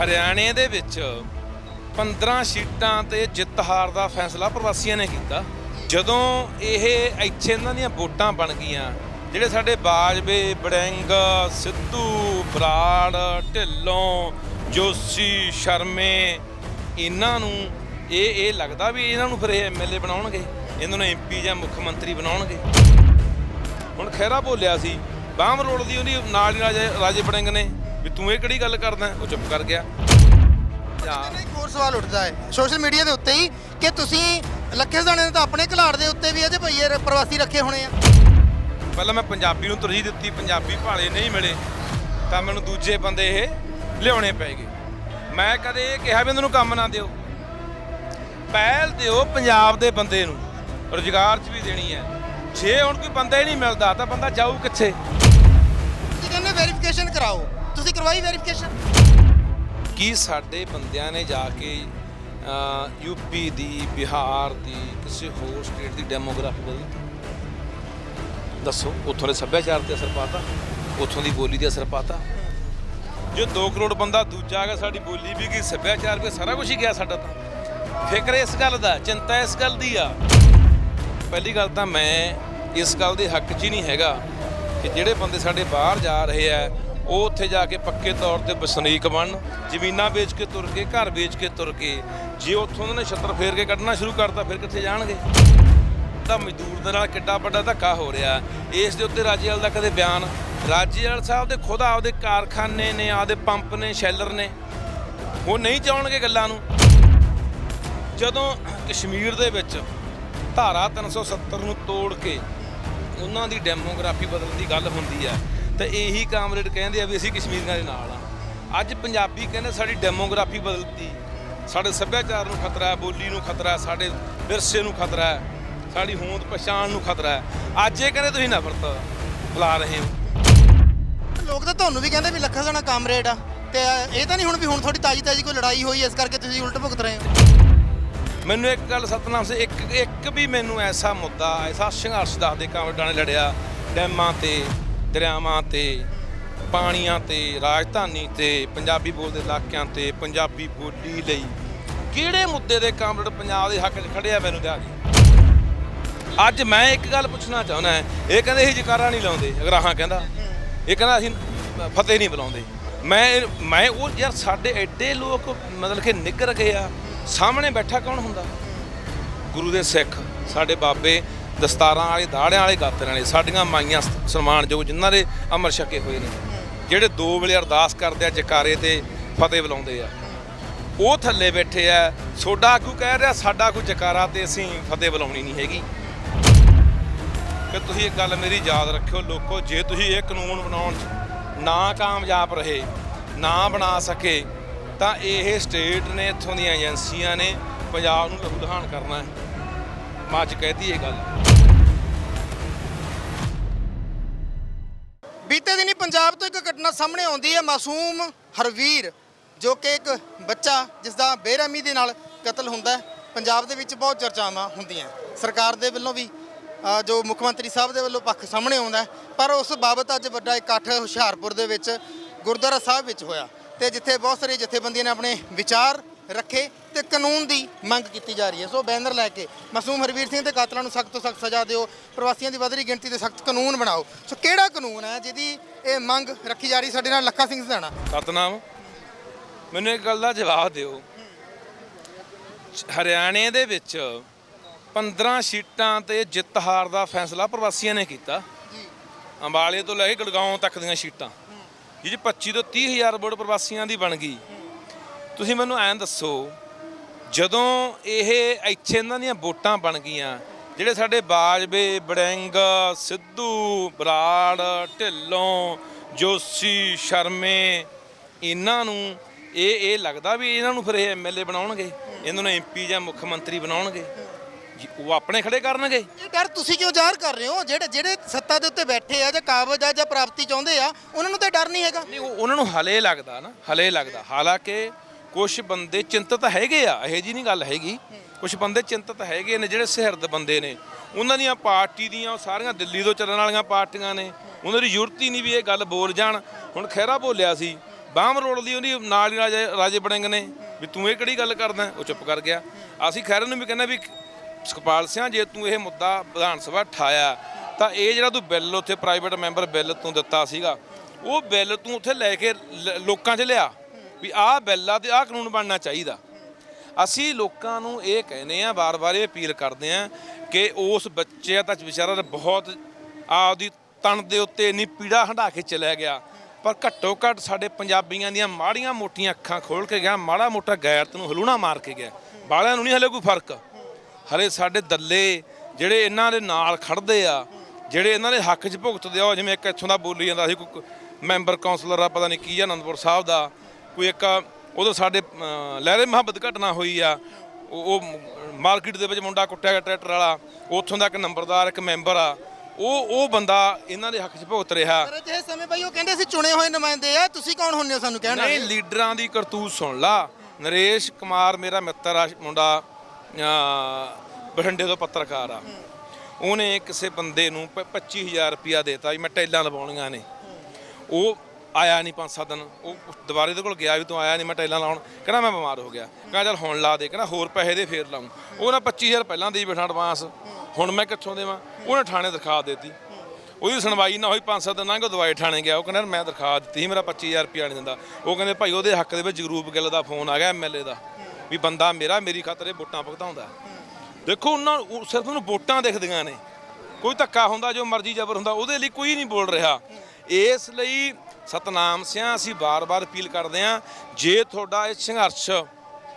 ਹਰਿਆਣੇ ਦੇ ਵਿੱਚ 15 ਸੀਟਾਂ ਤੇ ਜਿੱਤ ਹਾਰ ਦਾ ਫੈਸਲਾ ਪ੍ਰਵਾਸੀਆਂ ਨੇ ਕੀਤਾ। ਜਦੋਂ ਇਹ ਇੱਥੇ ਇਹਨਾਂ ਦੀਆਂ ਵੋਟਾਂ ਬਣ ਗਈਆਂ, ਜਿਹੜੇ ਸਾਡੇ ਬਾਜਵੇ, ਬੜੈਂਗ, ਸਿੱਧੂ, ਬਰਾੜ, ਢਿੱਲੋਂ, ਜੋਸ਼ੀ, ਸ਼ਰਮੇ, ਇਹਨਾਂ ਨੂੰ ਇਹ ਇਹ ਲੱਗਦਾ ਵੀ ਇਹਨਾਂ ਨੂੰ ਫਿਰ ਇਹ ਐਮਐਲਏ ਬਣਾਉਣਗੇ, ਇਹਨਾਂ ਨੂੰ ਐਮਪੀ ਜਾਂ ਮੁੱਖ ਮੰਤਰੀ ਬਣਾਉਣਗੇ। ਹੁਣ ਖਹਿਰਾ ਬੋਲਿਆ ਸੀ, ਬਾਹਮ ਰੋਡ ਦੀ ਉਹਦੀ ਨਾਲ ਰਾਜੇ ਰਾਜੇ ਬੜਿੰਗ ਨੇ। ਵੀ ਤੂੰ ਇਹ ਕਿਹੜੀ ਗੱਲ ਕਰਦਾ ਉਹ ਚੁੱਪ ਕਰ ਗਿਆ। ਜਾਂ ਕਹਿੰਦੇ ਇੱਕ ਹੋਰ ਸਵਾਲ ਉੱਠਦਾ ਹੈ। ਸੋਸ਼ਲ ਮੀਡੀਆ ਦੇ ਉੱਤੇ ਹੀ ਕਿ ਤੁਸੀਂ ਲੱਖੇ ਦਾਣੇ ਨੇ ਤਾਂ ਆਪਣੇ ਘਲਾੜ ਦੇ ਉੱਤੇ ਵੀ ਅਜੇ ਭਈਏ ਰ- ਪ੍ਰਵਾਸੀ ਰੱਖੇ ਹੋਣੇ ਆ। ਪਹਿਲਾਂ ਮੈਂ ਪੰਜਾਬੀ ਨੂੰ ਤਰਜੀਹ ਦਿੱਤੀ ਪੰਜਾਬੀ ਭਾਲੇ ਨਹੀਂ ਮਿਲੇ ਤਾਂ ਮੈਨੂੰ ਦੂਜੇ ਬੰਦੇ ਇਹ ਲਿਆਉਣੇ ਪੈ ਗਏ ਮੈਂ ਕਦੇ ਇਹ ਕਿਹਾ ਵੀ ਇਹਨਾਂ ਨੂੰ ਕੰਮ ਨਾ ਦਿਓ। ਪਹਿਲ ਦਿਓ ਪੰਜਾਬ ਦੇ ਬੰਦੇ ਨੂੰ ਰੁਜ਼ਗਾਰ 'ਚ ਵੀ ਦੇਣੀ ਹੈ। ਜੇ ਹੁਣ ਕੋਈ ਬੰਦਾ ਹੀ ਨਹੀਂ ਮਿਲਦਾ ਤਾਂ ਬੰਦਾ ਜਾਊ ਕਿੱਥੇ? ਤੁਸੀਂ ਕਹਿੰਦੇ ਵੈਰੀਫਿਕੇਸ਼ਨ ਕਰਾਓ। ਤੁਸੀਂ ਕਰਵਾਈ ਵੈਰੀਫਿਕੇਸ਼ਨ ਕੀ ਸਾਡੇ ਬੰਦਿਆਂ ਨੇ ਜਾ ਕੇ ਯੂਪੀ ਦੀ, ਬਿਹਾਰ ਦੀ, ਕਿਸੇ ਹੋਰ ਸਟੇਟ ਦੀ ਡੈਮੋਗ੍ਰਾਫੀ ਬਦਲਤੀ ਦੱਸੋ, ਉੱਥੋਂ ਦੇ ਸੱਭਿਆਚਾਰ ਤੇ ਅਸਰ ਪਾਤਾ? ਉੱਥੋਂ ਦੀ ਬੋਲੀ ਤੇ ਅਸਰ ਪਾਤਾ? ਜੋ 2 ਕਰੋੜ ਬੰਦਾ ਦੂਜਾ ਆ ਗਿਆ, ਸਾਡੀ ਬੋਲੀ ਵੀ ਗਈ ਸੱਭਿਆਚਾਰ ਵੀ ਸਾਰਾ ਕੁਝ ਹੀ ਗਿਆ ਸਾਡਾ ਤਾਂ। ਫਿਕਰ ਇਸ ਗੱਲ ਦਾ, ਚਿੰਤਾ ਇਸ ਗੱਲ ਦੀ ਆ। ਪਹਿਲੀ ਗੱਲ ਤਾਂ ਮੈਂ ਇਸ ਗੱਲ ਦੇ ਹੱਕ 'ਚ ਹੀ ਨਹੀਂ ਹੈਗਾ ਕਿ ਜਿਹੜੇ ਬੰਦੇ ਸਾਡੇ ਬਾਹਰ ਜਾ ਰਹੇ ਆ ਉਹ ਉੱਥੇ ਜਾ ਕੇ ਪੱਕੇ ਤੌਰ ਤੇ ਵਸਨੀਕ ਬਣਨ ਜ਼ਮੀਨਾਂ ਵੇਚ ਕੇ ਤੁਰ ਕੇ ਘਰ ਵੇਚ ਕੇ ਤੁਰ ਕੇ ਜੇ ਉੱਥੋਂ ਉਹਨਾਂ ਨੇ ਛੱਤਰ ਫੇਰ ਕੇ ਕੱਢਣਾ ਸ਼ੁਰੂ ਕਰਤਾ, ਫਿਰ ਕਿੱਥੇ ਜਾਣਗੇ? ਤਾਂ ਮਜ਼ਦੂਰ ਦੇ ਨਾਲ ਕਿੱਡਾ ਵੱਡਾ ਧੱਕਾ ਹੋ ਰਿਹਾ। ਇਸ ਦੇ ਉੱਤੇ ਰਾਜੇਵਾਲ ਦਾ ਕਦੇ ਬਿਆਨ? ਰਾਜੇਵਾਲ ਸਾਹਿਬ ਦੇ ਖੁਦ ਆਪਦੇ ਕਾਰਖਾਨੇ ਨੇ, ਆਪਦੇ ਪੰਪ ਨੇ, ਸ਼ੈਲਰ ਨੇ। ਉਹ ਨਹੀਂ ਚਾਹਣਗੇ ਗੱਲਾਂ ਨੂੰ। ਜਦੋਂ ਕਸ਼ਮੀਰ ਦੇ ਵਿੱਚ ਧਾਰਾ 370 ਨੂੰ ਤੋੜ ਕੇ ਉਹਨਾਂ ਦੀ ਡੈਮੋਗ੍ਰਾਫੀ ਬਦਲਣ ਦੀ ਗੱਲ ਹੁੰਦੀ ਹੈ ਤਾਂ ਇਹੀ ਕਾਮਰੇਡ ਕਹਿੰਦੇ ਆ ਵੀ ਅਸੀਂ ਕਸ਼ਮੀਰੀਆਂ ਦੇ ਨਾਲ ਆ। ਅੱਜ ਪੰਜਾਬੀ ਕਹਿੰਦੇ ਸਾਡੀ ਡੈਮੋਗ੍ਰਾਫੀ ਬਦਲਤੀ। ਸਾਡੇ ਸੱਭਿਆਚਾਰ ਨੂੰ ਖਤਰਾ ਹੈ ਬੋਲੀ ਨੂੰ ਖਤਰਾ ਹੈ ਸਾਡੇ ਵਿਰਸੇ ਨੂੰ ਖਤਰਾ ਹੈ ਸਾਡੀ ਹੋਂਦ ਪਛਾਣ ਨੂੰ ਖਤਰਾ ਹੈ। ਅੱਜ ਇਹ ਕਹਿੰਦੇ ਤੁਸੀਂ ਨਫ਼ਰਤ ਫੈਲਾ ਰਹੇ ਹੋ। ਲੋਕ ਤਾਂ ਤੁਹਾਨੂੰ ਵੀ ਕਹਿੰਦੇ ਵੀ ਲੱਖਾ ਦਾਣਾ ਕਾਮਰੇਡ ਆ। ਤੇ ਇਹ ਤਾਂ ਨਹੀਂ ਹੁਣ ਵੀ ਹੁਣ ਤੁਹਾਡੀ ਤਾਜੀ ਤਾਜੀ ਕੋਈ ਲੜਾਈ ਹੋਈ ਇਸ ਕਰਕੇ ਤੁਸੀਂ ਉਲਟ ਭੁਗਤ ਰਹੇ ਹੋ। ਮੈਨੂੰ ਇੱਕ ਗੱਲ ਸਤਨਾਮ ਸੇ ਇੱਕ ਇੱਕ ਵੀ ਮੈਨੂੰ ਐਸਾ ਮੁੱਦਾ ਐਸਾ ਸੰਘਰਸ਼ ਦੱਸ ਦੇ ਕਾਮਰੇਡਾਂ ਨੇ ਲੜਿਆ ਡੈਮਾਂ ਤੇ। ਦਰਿਆਵਾਂ ਤੇ, ਪਾਣੀਆਂ ਤੇ, ਰਾਜਧਾਨੀ ਤੇ, ਪੰਜਾਬੀ ਬੋਲਦੇ ਇਲਾਕਿਆਂ ਤੇ, ਪੰਜਾਬੀ ਬੋਲੀ ਲਈ ਕਿਹੜੇ ਮੁੱਦੇ ਦੇ ਕਾਮਰੇਡ ਪੰਜਾਬ ਦੇ ਹੱਕ 'ਚ ਖੜੇ ਮੈਨੂੰ ਦਿਆ ਜੀ ਅੱਜ ਮੈਂ ਇੱਕ ਗੱਲ ਪੁੱਛਣਾ ਚਾਹੁੰਦਾ ਇਹ ਕਹਿੰਦੇ ਅਸੀਂ ਜਕਾਰਾ ਨਹੀਂ ਲਾਉਂਦੇ, ਅਗਰਾਹਾਂ ਕਹਿੰਦਾ। ਇਹ ਕਹਿੰਦਾ ਅਸੀਂ ਫਤਿਹ ਨਹੀਂ ਬੁਲਾਉਂਦੇ। ਮੈਂ ਮੈਂ ਉਹ ਯਾਰ ਸਾਡੇ ਐਡੇ ਲੋਕ ਮਤਲਬ ਕਿ ਨਿੱਗਰ ਗਏ ਆ, ਸਾਹਮਣੇ ਬੈਠਾ ਕੌਣ ਹੁੰਦਾ? ਗੁਰੂ ਦੇ ਸਿੱਖ, ਸਾਡੇ ਬਾਬੇ ਦਸਤਾਰਾਂ ਵਾਲੇ, ਦਾੜਿਆਂ ਵਾਲੇ ਗਾਤਰਿਆਂ ਵਾਲੇ, ਸਾਡੀਆਂ ਮਾਈਆਂ ਸਨਮਾਨਯੋਗ ਜਿਨ੍ਹਾਂ ਦੇ ਅਮਰ ਛਕੇ ਹੋਏ ਨੇ, ਜਿਹੜੇ ਦੋ ਵੇਲੇ ਅਰਦਾਸ ਕਰਦੇ ਆ, ਜਕਾਰੇ ਤੇ ਫਤਿਹ ਬੁਲਾਉਂਦੇ ਆ। ਉਹ ਥੱਲੇ ਬੈਠੇ ਆ, ਸੋਡਾ ਆਗੂ ਕਹਿ ਰਿਹਾ, ਸਾਡਾ ਕੋਈ ਜਕਾਰਾ ਤੇ ਅਸੀਂ ਫਤਿਹ ਬੁਲਾਉਣੀ ਨਹੀਂ ਹੈਗੀ। ਕਿ ਤੁਸੀਂ ਇੱਕ ਗੱਲ ਮੇਰੀ ਯਾਦ ਰੱਖਿਓ ਲੋਕੋ, ਜੇ ਤੁਸੀਂ ਇਹ ਕਾਨੂੰਨ ਬਣਾਉਣ 'ਚ ਨਾ ਕਾਮਯਾਬ ਰਹੇ, ਨਾ ਬਣਾ ਸਕੇ, ਤਾਂ ਇਹ ਸਟੇਟ ਨੇ, ਇੱਥੋਂ ਦੀਆਂ ਏਜੰਸੀਆਂ ਨੇ ਪੰਜਾਬ ਨੂੰ ਲਹੂ ਲਹਾਨ ਕਰਨਾ ਹੈ। ਮੈਂ ਅੱਜ ਕਹਿਤੀ ਇਹ ਗੱਲ। ਬੀਤੇ ਦਿਨੀ ਪੰਜਾਬ ਤੋਂ ਇੱਕ ਘਟਨਾ ਸਾਹਮਣੇ ਆਉਂਦੀ ਹੈ, ਮਾਸੂਮ ਹਰਵੀਰ, ਜੋ ਕਿ ਇੱਕ ਬੱਚਾ ਜਿਸ ਦਾ ਬੇਰਹਿਮੀ ਦੇ ਨਾਲ ਕਤਲ ਹੁੰਦਾ ਹੈ। ਪੰਜਾਬ ਦੇ ਵਿੱਚ ਬਹੁਤ ਚਰਚਾਵਾਂ ਹੁੰਦੀਆਂ ਸਰਕਾਰ ਦੇ ਵੱਲੋਂ ਵੀ ਜੋ ਮੁੱਖ ਮੰਤਰੀ ਸਾਹਿਬ ਦੇ ਵੱਲੋਂ ਪੱਖ ਸਾਹਮਣੇ ਆਉਂਦਾ ਪਰ ਉਸ ਬਾਬਤ ਅੱਜ ਵੱਡਾ ਇਕੱਠ ਹੁਸ਼ਿਆਰਪੁਰ ਦੇ ਵਿੱਚ ਗੁਰਦੁਆਰਾ ਸਾਹਿਬ ਵਿੱਚ ਹੋਇਆ। ਤੇ ਜਿੱਥੇ ਬਹੁਤ ਸਾਰੇ ਜਥੇਬੰਦੀਆਂ ਨੇ ਆਪਣੇ ਵਿਚਾਰ ਰੱਖੇ ਤੇ ਕਾਨੂੰਨ ਦੀ ਮੰਗ ਕੀਤੀ ਜਾ ਰਹੀ ਹੈ। ਸੋ ਬੈਨਰ ਲੈ ਕੇ ਮਾਸੂਮ ਹਰਵੀਰ ਸਿੰਘ ਦੇ ਕਾਤਲਾਂ ਨੂੰ ਸਖਤ ਤੋਂ ਸਖਤ ਸਜ਼ਾ ਦਿਓ ਪ੍ਰਵਾਸੀਆਂ ਦੀ ਵਧ ਰਹੀ ਗਿਣਤੀ ਦੇ ਸਖਤ ਕਾਨੂੰਨ ਬਣਾਓ। ਸੋ ਕਿਹੜਾ ਕਾਨੂੰਨ ਹੈ ਜਿਹਦੀ ਇਹ ਮੰਗ ਰੱਖੀ ਜਾ ਰਹੀ? ਸਾਡੇ ਨਾਲ ਲੱਖਾ ਸਿੰਘ ਸਦਾਣਾ ਸਤਨਾਮ ਮੈਨੂੰ ਇੱਕ ਗੱਲ ਦਾ ਜਵਾਬ ਦਿਓ। ਹਰਿਆਣੇ ਦੇ ਵਿੱਚ 15 ਸੀਟਾਂ ਤੇ ਜਿੱਤ ਹਾਰ ਦਾ ਫੈਸਲਾ ਪ੍ਰਵਾਸੀਆਂ ਨੇ ਕੀਤਾ। ਅੰਬਾਲੇ ਤੋਂ ਲੈ ਕੇ ਗੜਗਾਉਂ ਤੱਕ ਦੀਆਂ ਸੀਟਾਂ। ਜਿਹਦੇ 25 ਤੋਂ 30 ਹਜ਼ਾਰ ਵੋਟ ਪ੍ਰਵਾਸੀਆਂ ਦੀ ਬਣ ਗਈ। ਤੁਸੀਂ ਮੈਨੂੰ ਐਂ ਦੱਸੋ ਜਦੋਂ ਇਹ ਇੱਥੇ ਇਹਨਾਂ ਦੀਆਂ ਵੋਟਾਂ ਬਣ ਗਈਆਂ ਜਿਹੜੇ ਸਾਡੇ ਬਾਜਵੇ ਬੜੈਂਗ ਸਿੱਧੂ ਬਰਾੜ ਢਿੱਲੋਂ ਜੋਸ਼ੀ ਸ਼ਰਮੇ ਇਹਨਾਂ ਨੂੰ ਇਹ ਇਹ ਲੱਗਦਾ ਵੀ ਇਹਨਾਂ ਨੂੰ ਫਿਰ ਇਹ ਐਮਐਲਏ ਬਣਾਉਣਗੇ ਇਹਨਾਂ ਨੂੰ ਐਮਪੀ ਜਾਂ ਮੁੱਖ ਮੰਤਰੀ ਬਣਾਉਣਗੇ। ਜੀ, ਉਹ ਆਪਣੇ ਖੜੇ ਕਰਨਗੇ। ਇਹ ਡਰ ਤੁਸੀਂ ਕਿਉਂ ਜ਼ਾਹਰ ਕਰ ਰਹੇ ਹੋ? ਜਿਹੜੇ ਜਿਹੜੇ ਸੱਤਾ ਦੇ ਉੱਤੇ ਬੈਠੇ ਆ ਜਾਂ ਕਾਬਜ ਆ ਜਾਂ ਪ੍ਰਾਪਤੀ ਚਾਹੁੰਦੇ ਆ ਉਹਨਾਂ ਨੂੰ ਤਾਂ ਡਰ ਨਹੀਂ ਹੈਗਾ। ਨਹੀਂ ਉਹ- ਉਹਨਾਂ ਨੂੰ ਹਲੇ ਲੱਗਦਾ ਨਾ ਹਲੇ ਲੱਗਦਾ। ਹਾਲਾਂਕਿ ਕੁਝ ਬੰਦੇ ਚਿੰਤਤ ਹੈਗੇ ਆ, ਇਹੋ ਜੀ ਨਹੀਂ ਗੱਲ ਹੈਗੀ। ਕੁਝ ਬੰਦੇ ਚਿੰਤਤ ਹੈਗੇ ਨੇ ਜਿਹੜੇ ਸਿਹਰਦ ਬੰਦੇ ਨੇ। ਉਹਨਾਂ ਦੀਆਂ ਪਾਰਟੀ ਦੀਆਂ ਉਹ ਸਾਰੀਆਂ ਦਿੱਲੀ ਤੋਂ ਚੱਲਣ ਵਾਲੀਆਂ ਪਾਰਟੀਆਂ ਨੇ। ਉਹਨਾਂ ਦੀ ਜ਼ਰੂਰਤ ਹੀ ਨਹੀਂ ਵੀ ਇਹ ਗੱਲ ਬੋਲ ਜਾਣ। ਹੁਣ ਖਹਿਰਾ ਬੋਲਿਆ ਸੀ, ਬਾਹਮ ਰੋਡ ਦੀ ਉਹਦੀ ਨਾਲ ਹੀ ਰਾਜੇ ਰਾਜੇ ਬਣਿੰਗ ਨੇ, ਵੀ ਤੂੰ ਇਹ ਕਿਹੜੀ ਗੱਲ ਕਰਦਾ? ਉਹ ਚੁੱਪ ਕਰ ਗਿਆ। ਅਸੀਂ ਖੈਰ ਨੂੰ ਵੀ ਕਹਿੰਦਾ ਵੀ ਸੁਖਪਾਲ ਸਿੰਘ ਜੇ ਤੂੰ ਇਹ ਮੁੱਦਾ ਵਿਧਾਨ ਸਭਾ ਠਾਇਆ, ਤਾਂ ਇਹ ਜਿਹੜਾ ਤੂੰ ਬਿੱਲ ਉੱਥੇ ਪ੍ਰਾਈਵੇਟ ਮੈਂਬਰ ਬਿੱਲ ਤੂੰ ਦਿੱਤਾ ਸੀਗਾ, ਉਹ ਬਿੱਲ ਤੂੰ ਉੱਥੇ ਲੈ ਕੇ ਲ- ਲੋਕਾਂ 'ਚ ਲਿਆ। ਵੀ ਆਹ ਬਿੱਲ ਆ ਤੇ ਆਹ ਕਾਨੂੰਨ ਬਣਨਾ ਚਾਹੀਦਾ। ਅਸੀਂ ਲੋਕਾਂ ਨੂੰ ਇਹ ਕਹਿੰਦੇ ਆ, ਵਾਰ-ਵਾਰ ਇਹ ਅਪੀਲ ਕਰਦੇ ਆ ਕਿ ਉਸ ਬੱਚੇ ਦਾ ਵਿਚਾਰਾ ਤਾਂ ਬਹੁਤ ਆਪਦੀ ਤਣ ਦੇ ਉੱਤੇ ਇੰਨੀ ਪੀੜਾ ਹੰਢਾ ਕੇ ਚਲਿਆ ਗਿਆ। ਪਰ ਘੱਟੋ ਘੱਟ ਸਾਡੇ ਪੰਜਾਬੀਆਂ ਦੀਆਂ ਮਾੜੀਆਂ ਮੋਟੀਆਂ ਅੱਖਾਂ ਖੋਲ ਕੇ ਗਿਆ, ਮਾੜਾ ਮੋਟਾ ਗੈਰਤ ਨੂੰ ਹਲੂਣਾ ਮਾਰ ਕੇ ਗਿਆ। ਬਾਲਿਆਂ ਨੂੰ ਨਹੀਂ ਹਲੇ ਕੋਈ ਫ਼ਰਕ। ਹਲੇ ਸਾਡੇ ਦੱਲੇ ਜਿਹੜੇ ਇਹਨਾਂ ਦੇ ਨਾਲ ਖੜਦੇ ਆ, ਜਿਹੜੇ ਇਹਨਾਂ ਦੇ ਹੱਕ 'ਚ ਭੁਗਤਦੇ ਆ, ਉਹ ਜਿਵੇਂ ਇੱਕ ਇੱਥੋਂ ਦਾ ਬੋਲੀ ਜਾਂਦਾ ਸੀ, ਕੋਈ ਮੈਂਬਰ ਕਾਉਂਸਲਰ ਆ, ਪਤਾ ਨਹੀਂ ਕੀ ਆ, ਅਨੰਦਪੁਰ ਸਾਹਿਬ ਦਾ। ਕੋਈ ਇੱਕ ਉਦੋਂ ਸਾਡੇ ਲਹਿਰੇ ਮੁਹੱਬਤ ਘਟਨਾ ਹੋਈ ਆ। ਉਹ ਮਾਰਕੀਟ ਦੇ ਵਿੱਚ ਮੁੰਡਾ ਕੁੱਟਿਆ ਗਿਆ ਟਰੈਕਟਰ ਵਾਲਾ। ਉੱਥੋਂ ਦਾ ਇੱਕ ਨੰਬਰਦਾਰ ਇੱਕ ਮੈਂਬਰ ਆ। ਉਹ ਉਹ ਬੰਦਾ ਇਹਨਾਂ ਦੇ ਹੱਕ 'ਚ ਭੁਗਤ ਰਿਹਾ। ਪਰ ਅਜਿਹੇ ਸਮੇਂ ਬਾਈ ਉਹ ਕਹਿੰਦੇ ਅਸੀਂ ਚੁਣੇ ਹੋਏ ਨੁਮਾਇੰਦੇ ਆ। ਤੁਸੀਂ ਕੌਣ ਹੁੰਦੇ ਹੋ ਸਾਨੂੰ ਕਹਿਣ ਨਹੀਂ ਵਾਲੇ ਲੀਡਰਾਂ ਦੀ ਕਰਤੂਤ ਸੁਣ ਲਾ। ਨਰੇਸ਼ ਕੁਮਾਰ ਮੇਰਾ ਮਿੱਤਰ ਆ ਮੁੰਡਾ ਅਹ, ਬਠਿੰਡੇ ਤੋਂ ਪੱਤਰਕਾਰ ਆ। ਉਹਨੇ ਕਿਸੇ ਬੰਦੇ ਨੂੰ ਪ- 25000 ਰੁਪਿਆ ਦੇਤਾ ਵੀ ਮੈਂ ਟੈਲਾਂ ਲਵਾਉਣੀਆਂ ਨੇ। ਉਹ ਆਇਆ ਨਹੀਂ ਪੰਜ ਸੱਤ ਦਿਨ। ਉਹ ਦੁਬਾਰੇ ਦੇ ਕੋਲ ਗਿਆ ਵੀ ਤੂੰ ਆਇਆ ਨਹੀਂ ਮੈਂ ਟੈਲਾਂ ਲਾਉਣ। ਕਹਿੰਦਾ ਮੈਂ ਬਿਮਾਰ ਹੋ ਗਿਆ। ਕਹਿੰਦਾ ਚੱਲ ਹੁਣ ਲਾ ਦੇ। ਕਹਿੰਦਾ ਹੋਰ ਪੈਸੇ ਦੇ ਫੇਰ ਲਾਉਂ। ਉਹ ਨਾ 25000 ਪਹਿਲਾਂ ਦੇ ਬੈਠਾ ਐਡਵਾਂਸ ਹੁਣ ਮੈਂ ਕਿੱਥੋਂ ਦੇਵਾਂ? ਉਹਨੇ ਥਾਣੇ ਦਿਖਾ ਦਿੱਤੀ। ਉਹਦੀ ਸੁਣਵਾਈ ਨਾ ਹੋਈ ਪੰਜ ਸੱਤ ਦਿਨਾਂ ਕੋ ਦਵਾਈ ਠਾਣੇ ਗਿਆ। ਉਹ ਕਹਿੰਦਾ ਮੈਂ ਦਰਖਾਸਤ ਦਿੱਤੀ ਸੀ, ਮੇਰਾ 25000 ਰੁਪਇਆ ਨਹੀਂ ਦਿੰਦਾ। ਉਹ ਕਹਿੰਦੇ ਭਾਈ ਉਹਦੇ ਹੱਕ ਦੇ ਵਿੱਚ ਜਗਰੂਪ ਗਿੱਲ ਦਾ ਫੋਨ ਆ ਗਿਆ ਐਮਐਲਏ ਦਾ। ਵੀ ਬੰਦਾ ਮੇਰਾ, ਮੇਰੀ ਖਾਤਰ ਇਹ ਵੋਟਾਂ ਭਗਤਾਉਂਦਾ। ਦੇਖੋ ਉਹਨਾਂ ਸਿਰਫ ਉਹਨੂੰ ਵੋਟਾਂ ਦਿਖਦੀਆਂ ਨੇ। ਕੋਈ ਧੱਕਾ ਹੁੰਦਾ ਜੋ ਮਰਜ਼ੀ ਜ਼ਬਰ ਹੁੰਦਾ, ਉਹਦੇ ਲਈ ਕੋਈ ਨਹੀਂ ਬੋਲ ਰਿਹਾ। ਇਸ ਲਈ ਸਤਨਾਮ ਸਿਆਂ ਅਸੀਂ ਬਾਰ-ਬਾਰ ਅਪੀਲ ਕਰਦੇ ਹਾਂ, ਜੇ ਤੁਹਾਡਾ ਇਹ ਸੰਘਰਸ਼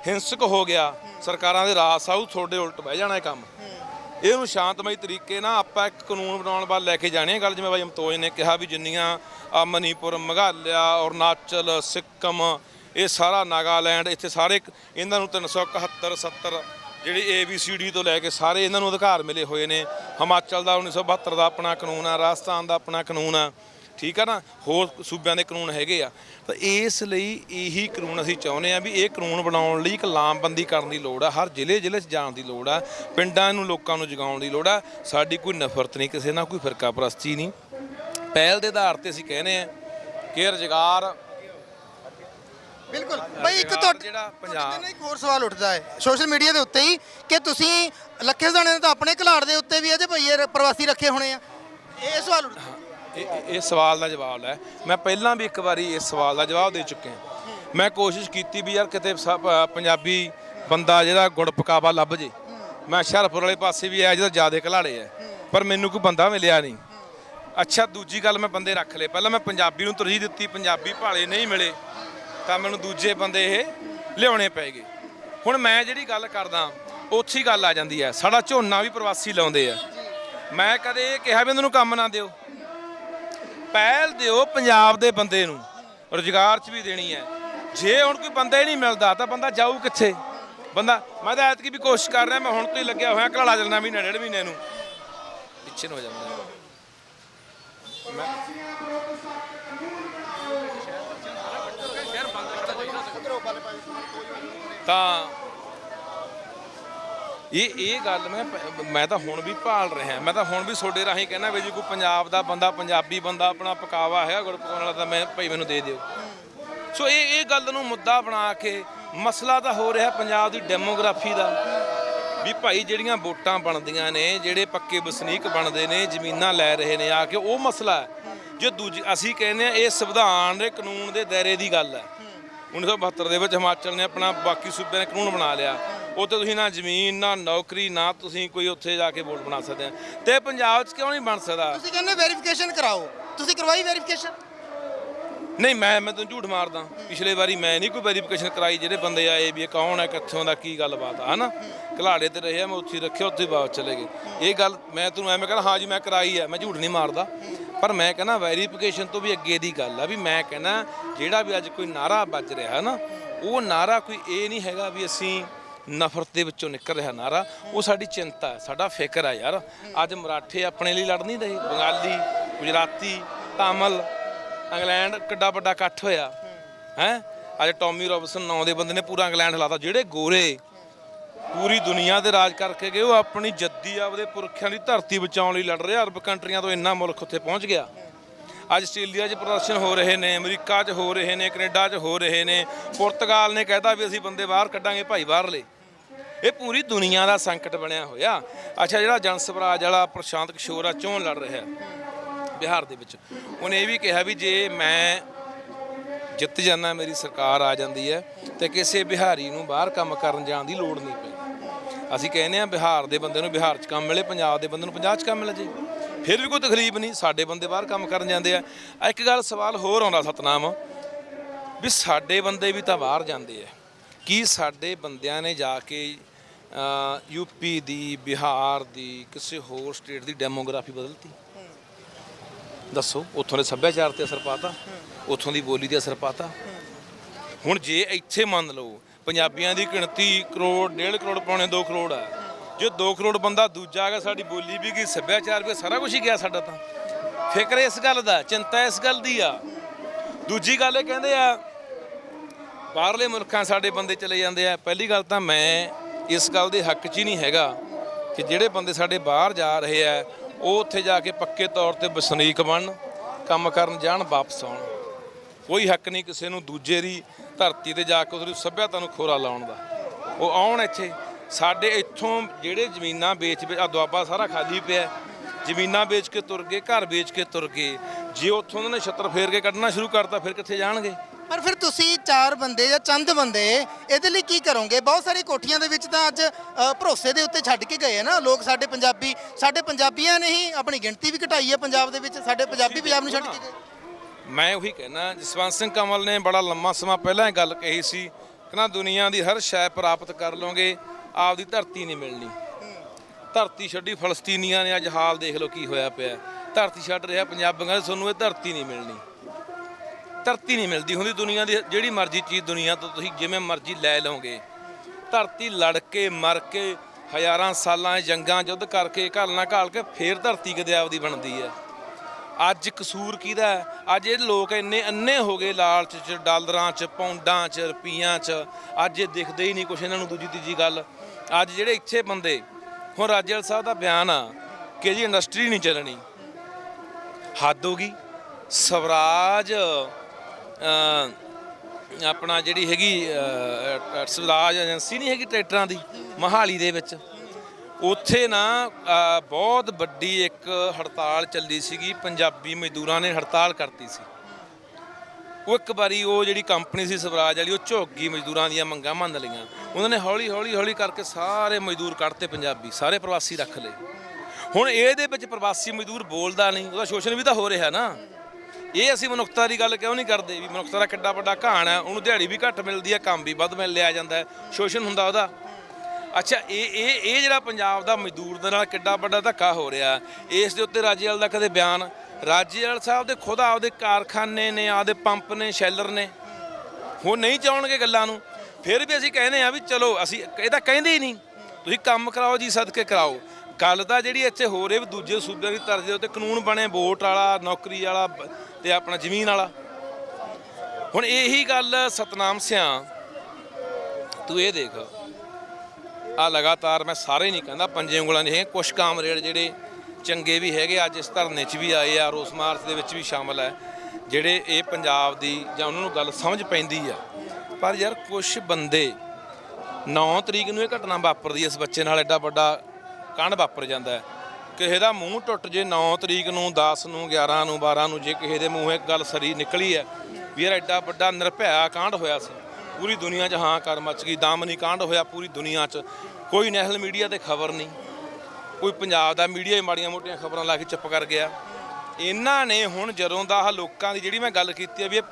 ਹਿੰਸਕ ਹੋ ਗਿਆ, ਸਰਕਾਰਾਂ ਦੇ ਰਾਜ ਸਾਊ ਤੁਹਾਡੇ ਉਲਟ ਬਹਿ ਜਾਣਾ ਇਹ ਕੰਮ। ਇਹਨੂੰ ਸ਼ਾਂਤਮਈ ਤਰੀਕੇ ਨਾਲ ਆਪਾਂ ਇੱਕ ਕਾਨੂੰਨ ਬਣਾਉਣ ਵੱਲ ਲੈ ਕੇ ਜਾਣੀ ਹੈ। ਗੱਲ ਜਿਵੇਂ ਬਾਈ ਅਮਤੋਜ ਨੇ ਕਿਹਾ ਵੀ ਜਿੰਨੀਆਂ ਆਹ ਮਨੀਪੁਰ ਮੇਘਾਲਿਆ ਅਰੁਣਾਚਲ, ਸਿੱਕਮ, ਇਹ ਸਾਰਾ ਨਾਗਾਲੈਂਡ, ਇੱਥੇ ਸਾਰੇ ਇਹਨਾਂ ਨੂੰ 371 70 ਜਿਹੜੀ ABCD ਤੋਂ ਲੈ ਕੇ ਸਾਰੇ ਇਹਨਾਂ ਨੂੰ ਅਧਿਕਾਰ ਮਿਲੇ ਹੋਏ ਨੇ। ਹਿਮਾਚਲ ਦਾ 1972 ਦਾ ਆਪਣਾ ਕਾਨੂੰਨ ਆ, ਰਾਜਸਥਾਨ ਦਾ ਆਪਣਾ ਕਾਨੂੰਨ ਆ। ਠੀਕ ਆ ਨਾ? ਹੋਰ ਸੂਬਿਆਂ ਦੇ ਕਾਨੂੰਨ ਹੈਗੇ ਆ। ਤਾਂ ਇਸ ਲਈ ਇਹੀ ਕਾਨੂੰਨ ਅਸੀਂ ਚਾਹੁੰਦੇ ਆ ਵੀ ਇਹ ਕਾਨੂੰਨ ਬਣਾਉਣ ਲਈ ਇੱਕ ਲਾਮਬੰਦੀ ਕਰਨ ਦੀ ਲੋੜ ਆ। ਹਰ ਜ਼ਿਲ੍ਹੇ ਜ਼ਿਲ੍ਹੇ 'ਚ ਜਾਣ ਦੀ ਲੋੜ ਆ। ਪਿੰਡਾਂ ਨੂੰ ਲੋਕਾਂ ਨੂੰ ਜਗਾਉਣ ਦੀ ਲੋੜ ਆ। ਸਾਡੀ ਕੋਈ ਨਫ਼ਰਤ ਨਹੀਂ ਕਿਸੇ ਨਾਲ ਕੋਈ ਫਿਰਕਾ ਪ੍ਰਸਤੀ ਨਹੀਂ। ਪਹਿਲ ਦੇ ਆਧਾਰ ਤੇ ਅਸੀਂ ਕਹਿੰਦੇ ਆ ਕਿ ਰੁਜ਼ਗਾਰ ਬਿਲਕੁਲ। ਬਾਈ ਇੱਕ ਤੁਹਾਡੇ ਜਿਹੜਾ ਪੰਜਾਬ- ਇੱਕ ਹੋਰ ਸਵਾਲ ਉੱਠਦਾ ਹੈ। ਸੋਸ਼ਲ ਮੀਡੀਆ ਦੇ ਉੱਤੇ ਹੀ ਕਿ ਤੁਸੀਂ ਲੱਖੇ ਨੇ ਤਾਂ ਆਪਣੇ ਘਲਾੜ ਦੇ ਉੱਤੇ ਵੀ ਅਜੇ ਭਈਏ ਪ੍ਰਵਾਸੀ ਰੱਖੇ ਹੋਣੇ ਆ। ਇਹ ਸਵਾਲ ਉੱਠਦਾ ਇਹ ਇਹ- ਸਵਾਲ ਦਾ ਜਵਾਬ ਹੈ। ਮੈਂ ਪਹਿਲਾਂ ਵੀ ਇੱਕ ਵਾਰੀ ਇਸ ਸਵਾਲ ਦਾ ਜਵਾਬ ਦੇ ਚੁੱਕਿਆ ਮੈਂ ਕੋਸ਼ਿਸ਼ ਕੀਤੀ ਵੀ ਯਾਰ ਕਿਤੇ ਸਭ, ਪੰਜਾਬੀ ਬੰਦਾ ਜਿਹੜਾ ਗੁੜ ਪਕਾਵਾ ਲੱਭ ਜੇ। ਮੈਂ ਹੁਸ਼ਿਆਰਪੁਰ ਵਾਲੇ ਪਾਸੇ ਵੀ ਆਇਆ ਜਿਹਦਾ ਜ਼ਿਆਦਾ ਘਲਾੜੇ ਆ ਪਰ ਮੈਨੂੰ ਕੋਈ ਬੰਦਾ ਮਿਲਿਆ ਨਹੀਂ। ਅੱਛਾ ਦੂਜੀ ਗੱਲ ਮੈਂ ਬੰਦੇ ਰੱਖ ਲਏ। ਪਹਿਲਾਂ ਮੈਂ ਪੰਜਾਬੀ ਨੂੰ ਤਰਜੀਹ ਦਿੱਤੀ ਪੰਜਾਬੀ ਭਾਲੇ ਨਹੀਂ ਮਿਲੇ। ਤਾਂ ਮੈਨੂੰ ਦੂਜੇ ਬੰਦੇ ਇਹ ਲਿਆਉਣੇ ਪੈ ਗਏ। ਹੁਣ ਮੈਂ ਜਿਹੜੀ ਗੱਲ ਕਰਦਾ ਉੱਥੇ ਗੱਲ ਆ ਜਾਂਦੀ ਹੈ। ਸਾਡਾ ਝੋਨਾ ਵੀ ਪ੍ਰਵਾਸੀ ਲਾਉਂਦੇ ਆ। ਮੈਂ ਕਦੇ ਇਹ ਕਿਹਾ ਵੀ ਇਹਨਾਂ ਨੂੰ ਕੰਮ ਨਾ ਦਿਓ। ਪਹਿਲ ਦਿਓ ਪੰਜਾਬ ਦੇ ਬੰਦੇ ਨੂੰ। ਰੁਜ਼ਗਾਰ 'ਚ ਵੀ ਦੇਣੀ ਹੈ। ਜੇ ਹੁਣ ਕੋਈ ਬੰਦਾ ਹੀ ਨਹੀਂ ਮਿਲਦਾ, ਤਾਂ ਬੰਦਾ ਜਾਊ ਕਿੱਥੇ? ਬੰਦਾ, ਮੈਂ ਤਾਂ ਐਤਕੀ ਵੀ ਕੋਸ਼ਿਸ਼ ਕਰ ਰਿਹਾ, ਮੈਂ ਹੁਣ ਤੋਂ ਹੀ ਲੱਗਿਆ ਹੋਇਆ ਘਲਾੜਾ ਚੱਲਣਾ ਮਹੀਨਾ, ਡੇਢ ਮਹੀਨੇ ਨੂੰ। ਪਿੱਛੇ ਨੂੰ ਹੋ ਜਾਂਦਾ। ਤਾਂ ਇਹ ਇਹ ਗੱਲ ਮੈਂ ਮੈਂ ਤਾਂ ਹੁਣ ਵੀ ਭਾਲ ਰਿਹਾ, ਮੈਂ ਤਾਂ ਹੁਣ ਵੀ ਤੁਹਾਡੇ ਰਾਹੀਂ ਕਹਿਣਾ ਵੀ ਜੇ ਕੋਈ ਪੰਜਾਬ ਦਾ ਬੰਦਾ, ਪੰਜਾਬੀ ਬੰਦਾ ਆਪਣਾ ਪਕਾਵਾ ਹੈਗਾ ਗੁੜ ਪਕਾਉਣ ਵਾਲਾ ਤਾਂ ਮੈਂ ਭਾਈ ਮੈਨੂੰ ਦੇ ਦਿਓ। ਸੋ ਇਹ ਇਹ ਗੱਲ ਨੂੰ ਮੁੱਦਾ ਬਣਾ ਕੇ ਮਸਲਾ ਤਾਂ ਹੋ ਰਿਹਾ ਪੰਜਾਬ ਦੀ ਡੈਮੋਗ੍ਰਾਫੀ ਦਾ, ਵੀ ਭਾਈ ਜਿਹੜੀਆਂ ਵੋਟਾਂ ਬਣਦੀਆਂ ਨੇ, ਜਿਹੜੇ ਪੱਕੇ ਵਸਨੀਕ ਬਣਦੇ ਨੇ, ਜ਼ਮੀਨਾਂ ਲੈ ਰਹੇ ਨੇ ਆ ਕੇ ਉਹ ਮਸਲਾ ਹੈ। ਜੇ ਦੂਜੀ, ਅਸੀਂ ਕਹਿੰਦੇ ਆ ਇਹ ਸੰਵਿਧਾਨ ਦੇ ਕਾਨੂੰਨ ਦੇ ਦਾਇਰੇ ਦੀ ਗੱਲ ਹੈ। 1972 ਦੇ ਵਿੱਚ ਹਿਮਾਚਲ ਨੇ ਆਪਣਾ ਬਾਕੀ ਸੂਬਿਆਂ ਨੇ ਕਾਨੂੰਨ ਬਣਾ ਲਿਆ। ਉੱਥੇ ਤੁਸੀਂ ਨਾ ਜ਼ਮੀਨ ਨਾ ਨੌਕਰੀ ਨਾ ਤੁਸੀਂ ਕੋਈ ਉੱਥੇ ਜਾ ਕੇ ਵੋਟ ਬਣਾ ਸਕਦੇ ਆ। ਤੇ ਪੰਜਾਬ 'ਚ ਕਿਉਂ ਨਹੀਂ ਬਣ ਸਕਦਾ? ਤੁਸੀਂ ਕਹਿੰਦੇ ਵੈਰੀਫਿਕੇਸ਼ਨ ਕਰਾਓ। ਤੁਸੀਂ ਕਰਵਾਈ ਵੈਰੀਫਿਕੇਸ਼ਨ ਨਹੀਂ ਮੈਂ ਮੈਂ ਤੁਹਾਨੂੰ ਝੂਠ ਮਾਰਦਾ। ਪਿਛਲੇ ਵਾਰੀ ਮੈਂ ਨਹੀਂ ਕੋਈ ਵੈਰੀਫਿਕੇਸ਼ਨ ਕਰਾਈ ਜਿਹੜੇ ਬੰਦੇ ਆਏ ਵੀ ਇਹ ਕੌਣ ਹੈ ਕਿੱਥੋਂ ਦਾ ਕੀ ਗੱਲਬਾਤ ਆ ਹਨਾ? ਘਲਾੜੇ ਤੇ ਰਹੇ ਆ ਮੈਂ ਉੱਥੇ ਹੀ ਰੱਖਿਆ ਉੱਥੇ ਹੀ ਵਾਪਸ ਚਲੇ ਗਏ। ਇਹ ਗੱਲ ਮੈਂ ਤੁਹਾਨੂੰ ਐਵੇਂ ਕਹਿੰਦਾ ਹਾਂ ਜੀ ਮੈਂ ਕਰਾਈ ਹੈ ਮੈਂ ਝੂਠ ਨਹੀਂ ਮਾਰਦਾ। ਪਰ ਮੈਂ ਕਹਿੰਦਾ ਵੈਰੀਫਿਕੇਸ਼ਨ ਤੋਂ ਵੀ ਅੱਗੇ ਦੀ ਗੱਲ ਆ ਵੀ ਮੈਂ ਕਹਿੰਦਾ ਜਿਹੜਾ ਵੀ ਅੱਜ ਕੋਈ ਨਾਰਾ ਵੱਜ ਰਿਹਾ ਨਾ ਉਹ ਨਾਰਾ ਕੋਈ ਇਹ ਨਹੀਂ ਹੈਗਾ ਵੀ ਅਸੀਂ ਨਫ਼ਰਤ ਦੇ ਵਿੱਚੋਂ ਨਿਕਲ ਰਿਹਾ ਨਾਰਾ। ਉਹ ਸਾਡੀ ਚਿੰਤਾ ਹੈ, ਸਾਡਾ ਫਿਕਰ ਹੈ ਯਾਰ। ਅੱਜ ਮਰਾਠੇ ਆਪਣੇ ਲਈ ਲੜ ਨਹੀਂ ਰਹੇ। ਬੰਗਾਲੀ, ਗੁਜਰਾਤੀ, ਤਾਮਿਲ, ਇੰਗਲੈਂਡ ਕਿੱਡਾ ਵੱਡਾ ਇਕੱਠ ਹੋਇਆ। ਹੈ? ਅੱਜ ਟੌਮੀ ਰੌਬਸਨ ਨਾਂ ਦੇ ਬੰਦੇ ਨੇ ਪੂਰਾ ਇੰਗਲੈਂਡ ਹਲਾਤਾ। ਜਿਹੜੇ ਗੋਰੇ ਪੂਰੀ ਦੁਨੀਆ ਦੇ ਰਾਜ ਕਰਕੇ ਗਏ, ਉਹ ਆਪਣੀ ਜੱਦੀ ਆਪਦੇ ਪੁਰਖਿਆਂ ਦੀ ਧਰਤੀ ਬਚਾਉਣ ਲਈ ਲੜ ਰਹੇ ਅਰਬ ਕੰਟਰੀਆਂ ਤੋਂ ਇੰਨਾ ਮੁਲਕ ਉੱਥੇ ਪਹੁੰਚ ਗਿਆ। ਅੱਜ ਆਸਟ੍ਰੇਲੀਆ 'ਚ ਪ੍ਰਦਰਸ਼ਨ ਹੋ ਰਹੇ ਨੇ, ਅਮਰੀਕਾ 'ਚ ਹੋ ਰਹੇ ਨੇ, ਕੈਨੇਡਾ 'ਚ ਹੋ ਰਹੇ ਨੇ, ਪੁਰਤਗਾਲ ਨੇ ਕਹਿਤਾ ਵੀ ਅਸੀਂ ਬੰਦੇ ਬਾਹਰ ਕੱਢਾਂਗੇ, ਭਾਈ ਬਾਹਰਲੇ ਇਹ ਪੂਰੀ ਦੁਨੀਆ ਦਾ ਸੰਕਟ ਬਣਿਆ ਹੋਇਆ। ਅੱਛਾ, ਜਿਹੜਾ ਜਨ ਸਵਰਾਜ ਵਾਲਾ ਪ੍ਰਸ਼ਾਂਤ ਕਿਸ਼ੋਰ ਆ, ਚੋਣ ਲੜ ਰਿਹਾ ਬਿਹਾਰ ਦੇ ਵਿੱਚ। ਉਹਨੇ ਇਹ ਵੀ ਕਿਹਾ ਵੀ ਜੇ ਮੈਂ ਜਿੱਤ ਜਾਂਦਾ, ਮੇਰੀ ਸਰਕਾਰ ਆ ਜਾਂਦੀ ਹੈ ਤੇ ਕਿਸੇ ਬਿਹਾਰੀ ਨੂੰ ਬਾਹਰ ਕੰਮ ਕਰਨ ਜਾਣ ਦੀ ਲੋੜ ਨਹੀਂ ਪੈਂਦੀ। ਅਸੀਂ ਕਹਿੰਦੇ ਆ ਬਿਹਾਰ ਦੇ ਬੰਦੇ ਨੂੰ ਬਿਹਾਰ 'ਚ ਕੰਮ ਮਿਲੇ, ਪੰਜਾਬ ਦੇ ਬੰਦੇ ਨੂੰ ਪੰਜਾਬ 'ਚ ਕੰਮ ਮਿਲ ਜੇ। ਫਿਰ ਵੀ ਕੋਈ ਤਕਲੀਫ ਨਹੀਂ, ਸਾਡੇ ਬੰਦੇ ਬਾਹਰ ਕੰਮ ਕਰਨ ਜਾਂਦੇ ਆ। ਆ ਇੱਕ ਗੱਲ ਸਵਾਲ ਹੋਰ ਆਉਂਦਾ ਸਤਨਾਮ, ਵੀ ਸਾਡੇ ਬੰਦੇ ਵੀ ਤਾਂ ਬਾਹਰ ਜਾਂਦੇ ਆ। ਕੀ ਸਾਡੇ ਬੰਦਿਆਂ ਨੇ ਜਾ ਕੇ ਯੂਪੀ ਦੀ, ਬਿਹਾਰ ਦੀ, ਕਿਸੇ ਹੋਰ ਸਟੇਟ ਦੀ ਡੈਮੋਗ੍ਰਾਫੀ ਬਦਲਤੀ? ਦੱਸੋ, ਉੱਥੋਂ ਦੇ ਸੱਭਿਆਚਾਰ ਤੇ ਅਸਰ ਪਾਤਾ? ਉੱਥੋਂ ਦੀ ਬੋਲੀ ਤੇ ਅਸਰ ਪਾਤਾ? ਹੁਣ ਜੇ ਇੱਥੇ ਮੰਨ ਲਓ, ਪੰਜਾਬੀਆਂ ਦੀ ਗਿਣਤੀ ਕਰੋੜ, ਡੇਢ ਕਰੋੜ ਪੌਣੇ 2 ਕਰੋੜ ਆ। ਜੇ 2 ਕਰੋੜ ਬੰਦਾ ਦੂਜਾ ਆ ਗਿਆ ਸਾਡੀ ਬੋਲੀ ਵੀ ਗਈ ਸੱਭਿਆਚਾਰ ਵੀ ਸਾਰਾ ਕੁਝ ਹੀ ਗਿਆ ਸਾਡਾ ਤਾਂ। ਫਿਕਰ ਇਸ ਗੱਲ ਦਾ, ਚਿੰਤਾ ਇਸ ਗੱਲ ਦੀ ਆ। ਦੂਜੀ ਗੱਲ ਇਹ ਕਹਿੰਦੇ ਆ, ਬਾਹਰਲੇ ਮੁਲਕਾਂ ਸਾਡੇ ਬੰਦੇ ਚਲੇ ਜਾਂਦੇ ਆ। ਪਹਿਲੀ ਗੱਲ ਤਾਂ ਮੈਂ ਇਸ ਗੱਲ ਦੇ ਹੱਕ 'ਚ ਹੀ ਨਹੀਂ ਹੈਗਾ ਕਿ ਜਿਹੜੇ ਬੰਦੇ ਸਾਡੇ ਬਾਹਰ ਜਾ ਰਹੇ ਆ, ਉਹ ਉੱਥੇ ਜਾ ਕੇ ਪੱਕੇ ਤੌਰ ਤੇ ਵਸਨੀਕ ਬਣਨ ਕੰਮ ਕਰਨ ਜਾਣ, ਵਾਪਸ ਆਉਣ। ਕੋਈ ਹੱਕ ਨਹੀਂ ਕਿਸੇ ਨੂੰ ਦੂਜੇ ਦੀ ਧਰਤੀ ਤੇ ਜਾ ਕੇ ਉਹਦੀ ਸੱਭਿਅਤਾ ਨੂੰ ਖੋਰਾ ਲਾਉਣ ਦਾ। ਉਹ ਆਉਣ ਇੱਥੇ ਸਾਡੇ ਇੱਥੋਂ ਜਿਹੜੇ ਜ਼ਮੀਨਾਂ ਵੇਚ ਵੇ ਆ ਦੁਆਬਾ ਸਾਰਾ ਖਾਲੀ ਪਿਆ। ਜ਼ਮੀਨਾਂ ਵੇਚ ਕੇ ਤੁਰ ਗਏ ਘਰ ਵੇਚ ਕੇ ਤੁਰ ਗਏ। ਜੇ ਉੱਥੋਂ ਉਹਨਾਂ ਨੇ ਛੱਤਰ ਫੇਰ ਕੇ ਕੱਢਣਾ ਸ਼ੁਰੂ ਕਰਤਾ ਫਿਰ ਕਿੱਥੇ ਜਾਣਗੇ? ਪਰ ਫਿਰ ਤੁਸੀਂ ਚਾਰ ਬੰਦੇ ਜਾਂ ਚੰਦ ਬੰਦੇ ਇਹਦੇ ਲਈ ਕੀ ਕਰੋਗੇ? ਬਹੁਤ ਸਾਰੀ ਕੋਠੀਆਂ ਦੇ ਵਿੱਚ ਤਾਂ ਅੱਜ ਅ, ਭਰੋਸੇ ਦੇ ਉੱਤੇ ਛੱਡ ਕੇ ਗਏ ਆ ਨਾ ਲੋਕ ਸਾਡੇ ਪੰਜਾਬੀ ਸਾਡੇ ਪੰਜਾਬੀਆਂ ਨੇ ਹੀ ਆਪਣੀ ਗਿਣਤੀ ਵੀ ਘਟਾਈ ਹੈ ਪੰਜਾਬ ਦੇ ਵਿੱਚ ਸਾਡੇ ਪੰਜਾਬੀ ਪੰਜਾਬ ਨੂੰ ਛੱਡ ਕੇ ਗਏ। ਮੈਂ ਉਹੀ ਕਹਿਣਾ ਜਸਵੰਤ ਸਿੰਘ ਕਮਲ ਨੇ ਬੜਾ ਲੰਮਾ ਸਮਾਂ ਪਹਿਲਾਂ ਇਹ ਗੱਲ ਕਹੀ ਸੀ ਕਹਿੰਦਾ ਦੁਨੀਆ ਦੀ ਹਰ ਸ਼ੈ ਪ੍ਰਾਪਤ ਕਰ ਲਓਗੇ। ਆਪਦੀ ਧਰਤੀ ਨਹੀਂ ਮਿਲਣੀ। ਧਰਤੀ ਛੱਡੀ ਫਲਸਤੀਨੀਆਂ ਨੇ ਅੱਜ ਹਾਲ ਦੇਖ ਲਓ ਕੀ ਹੋਇਆ ਪਿਆ। ਧਰਤੀ ਛੱਡ ਰਿਹਾ ਪੰਜਾਬੀਆਂ ਦੇ, ਤੁਹਾਨੂੰ ਇਹ ਧਰਤੀ ਨਹੀਂ ਮਿਲਣੀ। ਧਰਤੀ ਨਹੀਂ ਮਿਲਦੀ ਹੁੰਦੀ ਦੁਨੀਆ ਦੀ, ਜਿਹੜੀ ਮਰਜ਼ੀ ਚੀਜ਼ ਦੁਨੀਆ ਤੋਂ ਤੁਸੀਂ ਜਿਵੇਂ ਮਰਜ਼ੀ ਲੈ ਲਓਗੇ। ਧਰਤੀ ਲੜ ਕੇ, ਮਰ ਕੇ, ਹਜ਼ਾਰਾਂ ਸਾਲਾਂ ਜੰਗਾਂ ਯੁੱਧ ਕਰਕੇ ਘਾਲਣਾ ਘਾਲ ਕੇ ਫੇਰ ਧਰਤੀ ਕਿਤੇ ਆਪਦੀ ਬਣਦੀ ਹੈ। ਅੱਜ ਕਸੂਰ ਕਿਹਦਾ ਅੱਜ ਇਹ ਲੋਕ ਇੰਨੇ ਅੰਨੇ ਹੋ ਗਏ ਲਾਲਚ ਚ, ਡਾਲਰਾਂ ਚ, ਪੌਂਡਾਂ ਚ, ਰੁਪਈਆਂ ਚ। ਅੱਜ ਇਹ ਦਿਖਦੇ ਹੀ ਨਹੀਂ ਕੁਛ ਇਹਨਾਂ ਨੂੰ ਦੂਜੀ ਤੀਜੀ ਗੱਲ। ਅੱਜ ਜਿਹੜੇ ਇੱਥੇ ਬੰਦੇ ਹੁਣ ਰਾਜੇਵਾਲ ਸਾਹਿਬ ਦਾ ਬਿਆਨ ਆ ਕਿ ਜੀ ਇੰਡਸਟਰੀ ਨਹੀਂ ਚੱਲਣੀ। ਹੱਦ ਹੋ ਗਈ। ਸਵਰਾਜ ਆਪਣਾ ਜਿਹੜੀ ਹੈਗੀ ਅ, ਸਵਰਾਜ ਏਜੰਸੀ ਨਹੀਂ ਹੈਗੀ ਟਰੈਕਟਰਾਂ ਦੀ ਮਹਾਲੀ ਦੇ ਵਿੱਚ। ਉੱਥੇ ਨਾ ਬਹੁਤ ਵੱਡੀ ਇੱਕ ਹੜਤਾਲ ਚੱਲੀ ਸੀਗੀ। ਪੰਜਾਬੀ ਮਜ਼ਦੂਰਾਂ ਨੇ ਹੜਤਾਲ ਕਰਤੀ ਸੀ। ਉਹ ਇੱਕ ਵਾਰੀ ਉਹ ਜਿਹੜੀ ਕੰਪਨੀ ਸੀ ਸਵਰਾਜ ਵਾਲੀ, ਉਹ ਝੁੱਕ ਗਈ ਮਜ਼ਦੂਰਾਂ ਦੀਆਂ ਮੰਗਾਂ ਮੰਨ ਲਈਆਂ। ਉਹਨਾਂ ਨੇ ਹੌਲੀ ਹੌਲੀ ਹੌਲੀ ਕਰਕੇ ਸਾਰੇ ਮਜ਼ਦੂਰ ਕੱਢਤੇ ਪੰਜਾਬੀ, ਸਾਰੇ ਪ੍ਰਵਾਸੀ ਰੱਖ ਲਏ। ਹੁਣ ਇਹਦੇ ਵਿੱਚ ਪ੍ਰਵਾਸੀ ਮਜ਼ਦੂਰ ਬੋਲਦਾ ਨਹੀਂ, ਉਹਦਾ ਸ਼ੋਸ਼ਣ ਵੀ ਤਾਂ ਹੋ ਰਿਹਾ ਨਾ। ਇਹ ਅਸੀਂ ਮਨੁੱਖਤਾ ਦੀ ਗੱਲ ਕਿਉਂ ਨਹੀਂ ਕਰਦੇ ਵੀ ਮਨੁੱਖਤਾ ਦਾ ਕਿੱਡਾ ਵੱਡਾ ਘਾਣ ਹੈ, ਉਹਨੂੰ ਦਿਹਾੜੀ ਵੀ ਘੱਟ ਮਿਲਦੀ ਹੈ, ਕੰਮ ਵੀ ਵੱਧ ਮਿਲ ਲਿਆ ਜਾਂਦਾ ਹੈ, ਸ਼ੋਸ਼ਣ ਹੁੰਦਾ ਉਹਦਾ। ਅੱਛਾ, ਇਹ ਇਹ ਇਹ ਜਿਹੜਾ ਪੰਜਾਬ ਦਾ ਮਜ਼ਦੂਰ ਦੇ ਨਾਲ ਕਿੱਡਾ ਵੱਡਾ ਧੱਕਾ ਹੋ ਰਿਹਾ, ਇਸ ਦੇ ਉੱਤੇ ਰਾਜੇਵਾਲ ਦਾ ਕਦੇ ਬਿਆਨ? ਰਾਜੇਵਾਲ ਸਾਹਿਬ ਦੇ ਖੁਦ ਆਪਦੇ ਕਾਰਖਾਨੇ ਨੇ, ਆਪਦੇ ਪੰਪ ਨੇ, ਸ਼ੈਲਰ ਨੇ। ਹੁਣ ਨਹੀਂ ਚਾਹਣਗੇ ਗੱਲਾਂ ਨੂੰ। ਫਿਰ ਵੀ ਅਸੀਂ ਕਹਿੰਦੇ ਆ ਵੀ ਚਲੋ, ਅਸੀਂ ਇਹ ਤਾਂ ਕਹਿੰਦੇ ਹੀ ਨਹੀਂ। ਤੁਸੀਂ ਕੰਮ ਕਰਾਓ ਜੀ, ਸਦਕੇ ਕਰਾਓ। ਗੱਲ ਤਾਂ ਜਿਹੜੀ ਇੱਥੇ ਹੋ ਰਹੀ ਵੀ ਦੂਜੇ ਸੂਬਿਆਂ ਦੀ ਤਰਜ਼ ਦੇ ਉੱਤੇ ਕਾਨੂੰਨ ਬਣੇ, ਵੋਟ ਵਾਲਾ, ਨੌਕਰੀ ਵਾਲਾ ਬ- ਤੇ ਆਪਣਾ ਜ਼ਮੀਨ ਵਾਲਾ। ਹੁਣ ਇਹੀ ਗੱਲ ਸਤਨਾਮ ਸਿਆ, ਤੂੰ ਇਹ ਦੇਖ। ਆ ਲਗਾਤਾਰ ਮੈਂ ਸਾਰੇ ਨਹੀਂ ਕਹਿੰਦਾ, ਪੰਜੇ ਉਂਗਲਾਂ ਦੇ ਹੈਗੇ ਕੁਝ ਕਾਮਰੇਡ ਜਿਹੜੇ ਚੰਗੇ ਵੀ ਹੈਗੇ, ਅੱਜ ਇਸ ਧਰਨੇ 'ਚ ਵੀ ਆਏ ਆ, ਰੋਸ ਮਾਰਚ ਦੇ ਵਿੱਚ ਵੀ ਸ਼ਾਮਲ ਹੈ ਜਿਹੜੇ ਇਹ ਪੰਜਾਬ ਦੀ ਜਾਂ ਉਹਨਾਂ ਨੂੰ ਗੱਲ ਸਮਝ ਪੈਂਦੀ ਆ, ਪਰ ਯਾਰ ਕੁਝ ਬੰਦੇ 9 ਤਰੀਕ ਨੂੰ ਇਹ ਘਟਨਾ ਵਾਪਰਦੀ ਹੈ ਇਸ ਬੱਚੇ ਨਾਲ ਐਡਾ ਵੱਡਾ ਕਾਂਡ ਵਾਪਰ ਜਾਂਦਾ ਹੈ। ਕਿਸੇ ਦਾ ਮੂੰਹ ਟੁੱਟ ਜੇ 9 ਤਰੀਕ ਨੂੰ 10 ਨੂੰ 11 ਨੂੰ 12 ਨੂੰ, ਜੇ ਕਿਸੇ ਦੇ ਮੂੰਹ ਇੱਕ ਗੱਲ ਸਰੀ ਨਿਕਲੀ ਹੈ ਵੀ ਯਾਰ ਐਡਾ ਵੱਡਾ ਨਿਰਭਇਆ ਕਾਂਡ ਹੋਇਆ ਸੀ, ਪੂਰੀ ਦੁਨੀਆ 'ਚ ਹਾਂ, ਕਰ ਮਚ ਗਈ ਦਾਮਨੀ ਕਾਂਡ ਹੋਇਆ ਪੂਰੀ ਦੁਨੀਆ 'ਚ, ਕੋਈ ਨੈਸ਼ਨਲ ਮੀਡੀਆ ਤੇ ਖਬਰ ਨਹੀਂ। ਕੋਈ ਪੰਜਾਬ ਦਾ ਮੀਡੀਆ ਹੀ ਮਾੜੀਆਂ ਮੋਟੀਆਂ ਖਬਰਾਂ ਲਾ ਕੇ ਚੁੱਪ ਕਰ ਗਿਆ। ਇਹਨਾਂ ਨੇ ਹੁਣ ਜਦੋਂ ਦਾ ਆਹ ਲੋਕਾਂ ਦੀ ਜਿਹੜੀ ਮੈਂ ਗੱਲ ਕੀਤੀ ਆ ਵੀ ਇਹ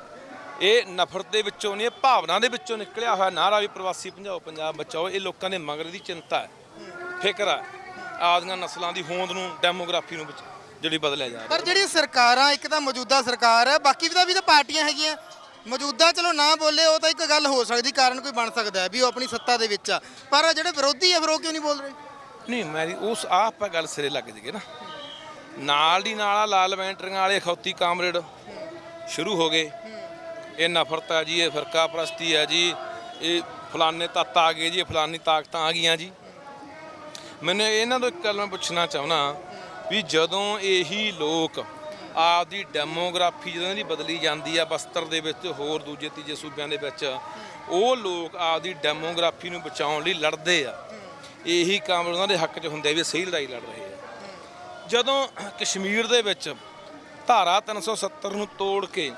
ਇਹ ਨਫ਼ਰਤ ਦੇ ਵਿੱਚੋਂ ਨਹੀਂ, ਇਹ ਭਾਵਨਾ ਦੇ ਵਿੱਚੋਂ ਨਿਕਲਿਆ ਹੋਇਆ ਨਾਰਾ ਵੀ ਪ੍ਰਵਾਸੀ ਭਜਾਓ ਪੰਜਾਬ ਬਚਾਓ, ਇਹ ਲੋਕਾਂ ਦੇ ਮਗਰ ਦੀ ਚਿੰਤਾ ਹੈ, ਫਿਕਰ ਹੈ ਆਪਦੀਆਂ ਨਸਲਾਂ ਦੀ ਹੋਂਦ ਨੂੰ, ਡੈਮੋਗ੍ਰਾਫੀ ਨੂੰ ਵਿੱਚ ਜਿਹੜੀ ਬਦਲਿਆ ਜਾ ਰਿਹਾ। ਪਰ ਜਿਹੜੀ ਸਰਕਾਰਾਂ, ਇੱਕ ਤਾਂ ਮੌਜੂਦਾ ਸਰਕਾਰ ਹੈ, ਬਾਕੀ ਵੀ ਤਾਂ ਵੀ ਤਾਂ ਪਾਰਟੀਆਂ ਹੈਗੀਆਂ। ਮੌਜੂਦਾ ਚਲੋ ਨਾ ਬੋਲੇ, ਉਹ ਤਾਂ ਇੱਕ ਗੱਲ ਹੋ ਸਕਦੀ, ਕਾਰਨ ਕੋਈ ਬਣ ਸਕਦਾ ਹੈ ਵੀ ਉਹ ਆਪਣੀ ਸੱਤਾ ਦੇ ਵਿੱਚ ਆ। ਪਰ ਜਿਹੜੇ ਵਿਰੋਧੀ ਆ, ਫਿਰ ਉਹ ਕਿਉਂ ਨਹੀਂ ਬੋਲ ਰਹੇ? ਨਹੀਂ ਮੇਰੀ ਉਸ ਆਹ ਆਪਾਂ ਗੱਲ ਸਿਰੇ ਲੱਗ ਜਗੇ ਨਾ। ਨਾਲ ਦੀ ਨਾਲ ਆਹ ਲਾਲ ਵੈਂਟਰੀਆਂ ਵਾਲੇ ਖੌਤੀ ਕਾਮਰੇਡ ਸ਼ੁਰੂ ਹੋ ਗਏ। ਇਹ ਨਫ਼ਰਤ ਆ ਜੀ, ਇਹ ਫਿਰਕਾ ਪ੍ਰਸਤੀ ਆ ਜੀ, ਇਹ ਫਲਾਨੇ ਤੱਤ ਆ ਗਏ ਜੀ, ਇਹ ਫਲਾਨੀ ਤਾਕਤਾਂ ਆ ਗਈਆਂ ਜੀ। ਮੈਨੂੰ ਇਹਨਾਂ ਤੋਂ ਇੱਕ ਗੱਲ ਮੈਂ ਪੁੱਛਣਾ ਚਾਹੁੰਦਾ ਵੀ ਜਦੋਂ ਇਹੀ ਲੋਕ ਆਪਦੀ ਡੈਮੋਗ੍ਰਾਫੀ ਜਦੋਂ ਇਹਦੀ ਬਦਲੀ ਜਾਂਦੀ ਆ ਬਸਤਰ ਦੇ ਵਿੱਚ ਹੋਰ ਦੂਜੇ ਤੀਜੇ ਸੂਬਿਆਂ ਦੇ ਵਿੱਚ, ਉਹ ਲੋਕ ਆਪਦੀ ਡੈਮੋਗ੍ਰਾਫੀ ਨੂੰ ਬਚਾਉਣ ਲਈ ਲੜਦੇ ਆ। ਇਹੀ ਕੰਮ ਉਹਨਾਂ ਦੇ ਹੱਕ 'ਚ ਹੁੰਦੇ ਵੀ ਸਹੀ ਲੜਾਈ ਲੜ ਰਹੇ ਆ। ਜਦੋਂ ਕਸ਼ਮੀਰ ਦੇ ਵਿੱਚ ਧਾਰਾ 370 ਨੂੰ ਤੋੜ ਕੇ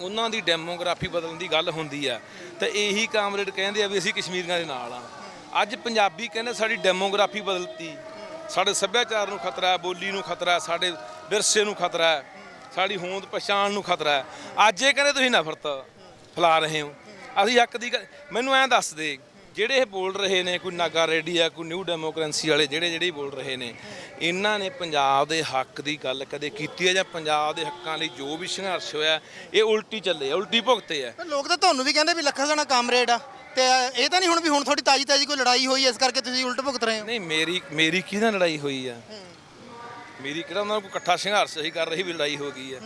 ਉਹਨਾਂ ਦੀ ਡੈਮੋਗ੍ਰਾਫੀ ਬਦਲਣ ਦੀ ਗੱਲ ਹੁੰਦੀ ਆ, ਤੇ ਇਹੀ ਕਾਮਰੇਡ ਕਹਿੰਦੇ ਆ ਵੀ ਅਸੀਂ ਕਸ਼ਮੀਰੀਆਂ ਦੇ ਨਾਲ ਆ। ਅੱਜ ਪੰਜਾਬੀ ਕਹਿੰਦੇ ਸਾਡੀ ਡੈਮੋਗ੍ਰਾਫੀ ਬਦਲਤੀ। ਸਾਡੇ ਸੱਭਿਆਚਾਰ ਨੂੰ ਖਤਰਾ ਹੈ, ਬੋਲੀ ਨੂੰ ਖਤਰਾ ਹੈ, ਸਾਡੇ ਵਿਰਸੇ ਨੂੰ ਖਤਰਾ ਹੈ, ਸਾਡੀ ਹੋਂਦ ਪਛਾਣ ਨੂੰ ਖਤਰਾ ਹੈ। ਅੱਜ ਇਹ ਕਹਿੰਦੇ ਤੁਸੀਂ ਨਫ਼ਰਤ ਫੈਲਾ ਰਹੇ ਹੋ। ਅਸੀਂ ਹੱਕ ਦੀ ਗੱਲ- ਮੈਨੂੰ ਐਂ ਦੱਸ ਦੇ ਜਿਹੜੇ ਇਹ ਬੋਲ ਰਹੇ ਨੇ ਕੋਈ ਨਾਗਾ ਰੈਡੀ ਆ ਕੋਈ ਨਿਊ ਡੈਮੋਕ੍ਰੇਸੀ ਵਾਲੇ ਜਿਹੜੇ ਜਿਹੜੇ ਬੋਲ ਰਹੇ ਨੇ ਇਹਨਾਂ ਨੇ ਪੰਜਾਬ ਦੇ ਹੱਕ ਦੀ ਗੱਲ ਕਦੇ ਕੀਤੀ ਹੈ ਜਾਂ ਪੰਜਾਬ ਦੇ ਹੱਕਾਂ ਲਈ ਜੋ ਵੀ ਸੰਘਰਸ਼ ਹੋਇਆ ਇਹ ਉਲਟੀ ਚੱਲੇ ਆ ਉਲਟੀ ਭੁਗਤੇ ਆ? ਲੋਕ ਤਾਂ ਤੁਹਾਨੂੰ ਵੀ ਕਹਿੰਦੇ ਵੀ ਲੱਖਾ ਜਣਾ ਕਾਮਰੇਡ ਆ ਤੇ ਇਹ ਤਾਂ ਨਹੀਂ ਹੁਣ ਵੀ ਹੁਣ ਤੁਹਾਡੀ ਤਾਜੀ ਤਾਜੀ ਕੋਈ ਲੜਾਈ ਹੋਈ ਇਸ ਕਰਕੇ ਤੁਸੀਂ ਉਲਟ ਭੁਗਤ ਰਹੇ ਹੋ। ਨਹੀਂ ਮੇਰੀ ਮੇਰੀ ਕਿਹਦੇ ਨਾਲ ਲੜਾਈ ਹੋਈ ਆ? ਮੇਰੀ ਕਿਹੜਾ ਉਹਨਾਂ ਕੋਈ ਇਕੱਠਾ ਸੰਘਰਸ਼ ਹੀ ਕਰ ਰਹੀ ਵੀ ਲੜਾਈ ਹੋ ਗਈ ਆ?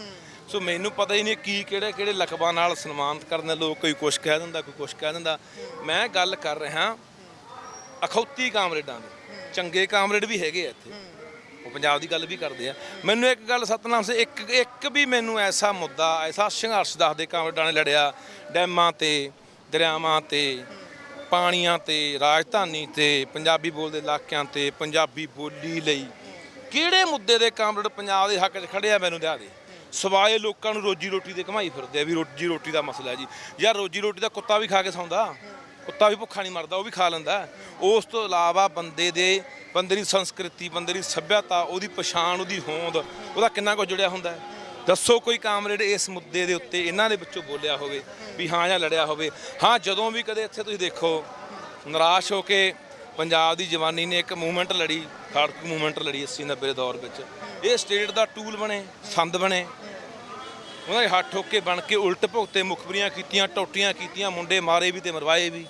ਸੋ ਮੈਨੂੰ ਪਤਾ ਹੀ ਨਹੀਂ ਕੀ, ਕਿਹੜੇ ਕਿਹੜੇ ਲਕਬਾਂ ਨਾਲ ਸਨਮਾਨਿਤ ਕਰਨ ਲੋਕ ਕੋਈ ਕੁਛ ਕਹਿ ਦਿੰਦਾ, ਕੋਈ ਕੁਛ ਕਹਿ ਦਿੰਦਾ। ਮੈਂ ਗੱਲ ਕਰ ਰਿਹਾ ਅਖੌਤੀ ਕਾਮਰੇਡਾਂ ਦੀ। ਚੰਗੇ ਕਾਮਰੇਡ ਵੀ ਹੈਗੇ ਆ ਇੱਥੇ। ਉਹ ਪੰਜਾਬ ਦੀ ਗੱਲ ਵੀ ਕਰਦੇ ਆ। ਮੈਨੂੰ ਇੱਕ ਗੱਲ ਸਤਨਾਮ ਸੇ ਇੱਕ ਇੱਕ ਵੀ ਮੈਨੂੰ ਐਸਾ ਮੁੱਦਾ, ਐਸਾ ਸੰਘਰਸ਼ ਦੱਸਦੇ ਕਾਮਰੇਡਾਂ ਨੇ ਲੜਿਆ। ਡੈਮਾਂ ਤੇ, ਦਰਿਆਵਾਂ ਤੇ, ਪਾਣੀਆਂ ਤੇ, ਰਾਜਧਾਨੀ ਤੇ, ਪੰਜਾਬੀ ਬੋਲਦੇ ਇਲਾਕਿਆਂ ਤੇ, ਪੰਜਾਬੀ ਬੋਲੀ ਲਈ ਕਿਹੜੇ ਮੁੱਦੇ ਦੇ ਕਾਮਰੇਡ ਪੰਜਾਬ ਦੇ ਹੱਕ 'ਚ ਖੜੇ ਆ ਮੈਨੂੰ ਲਿਆ ਦੇ। ਸਵਾਏ ਲੋਕਾਂ ਨੂੰ ਰੋਜੀ ਰੋਟੀ ਦੇ ਕਮਾਈ ਫਿਰਦੇ ਆ ਵੀ ਰੋਜੀ ਰੋਟੀ ਦਾ ਮਸਲਾ ਹੈ ਜੀ। ਯਾਰ ਰੋਜੀ ਰੋਟੀ ਦਾ ਕੁੱਤਾ ਵੀ ਖਾ ਕੇ ਸੌਂਦਾ। ਕੁੱਤਾ ਵੀ ਭੁੱਖਾ ਨਹੀਂ ਮਰਦਾ, ਉਹ ਵੀ ਖਾ ਲੈਂਦਾ। ਉਸ ਤੋਂ ਇਲਾਵਾ ਬੰਦੇ ਦੇ, ਬੰਦੇ ਦੀ ਸੰਸਕ੍ਰਿਤੀ, ਬੰਦੇ ਦੀ ਸੱਭਿਅਤਾ, ਉਹਦੀ ਪਛਾਣ, ਉਹਦੀ ਹੋਂਦ, ਉਹਦਾ ਕਿੰਨਾ ਕੁ ਜੁੜਿਆ ਹੁੰਦਾ ਹੈ? ਦੱਸੋ ਕੋਈ ਕਾਮਰੇਡ ਇਸ ਮੁੱਦੇ ਦੇ ਉੱਤੇ ਇਹਨਾਂ ਦੇ ਵਿੱਚੋਂ ਬੋਲਿਆ ਹੋਵੇ ਵੀ ਹਾਂ ਜਾਂ ਲੜਿਆ ਹੋਵੇ। ਹਾਂ, ਜਦੋਂ ਵੀ ਕਦੇ ਇੱਥੇ ਤੁਸੀਂ ਦੇਖੋ, ਨਿਰਾਸ਼ ਹੋ ਕੇ ਪੰਜਾਬ ਦੀ ਜਵਾਨੀ ਨੇ ਇੱਕ ਮੂਵਮੈਂਟ ਲੜੀ, ਖਾੜਕੂ ਮੂਵਮੈਂਟ ਲੜੀ 80 90 ਦੇ ਦੌਰ ਵਿੱਚ। ਇਹ ਸਟੇਟ ਦਾ ਟੂਲ ਬਣੇ, ਸੰਦ ਬਣੇ। ਉਹਨਾਂ ਦੇ ਹੱਥ ਠੋਕੇ ਬਣ ਕੇ ਉਲਟ ਭੁਗਤੇ ਮੁਖਬਰੀਆਂ ਕੀਤੀਆਂ ਟੋਟੀਆਂ ਕੀਤੀਆਂ ਮੁੰਡੇ ਮਾਰੇ ਵੀ ਤੇ ਮਰਵਾਏ ਵੀ।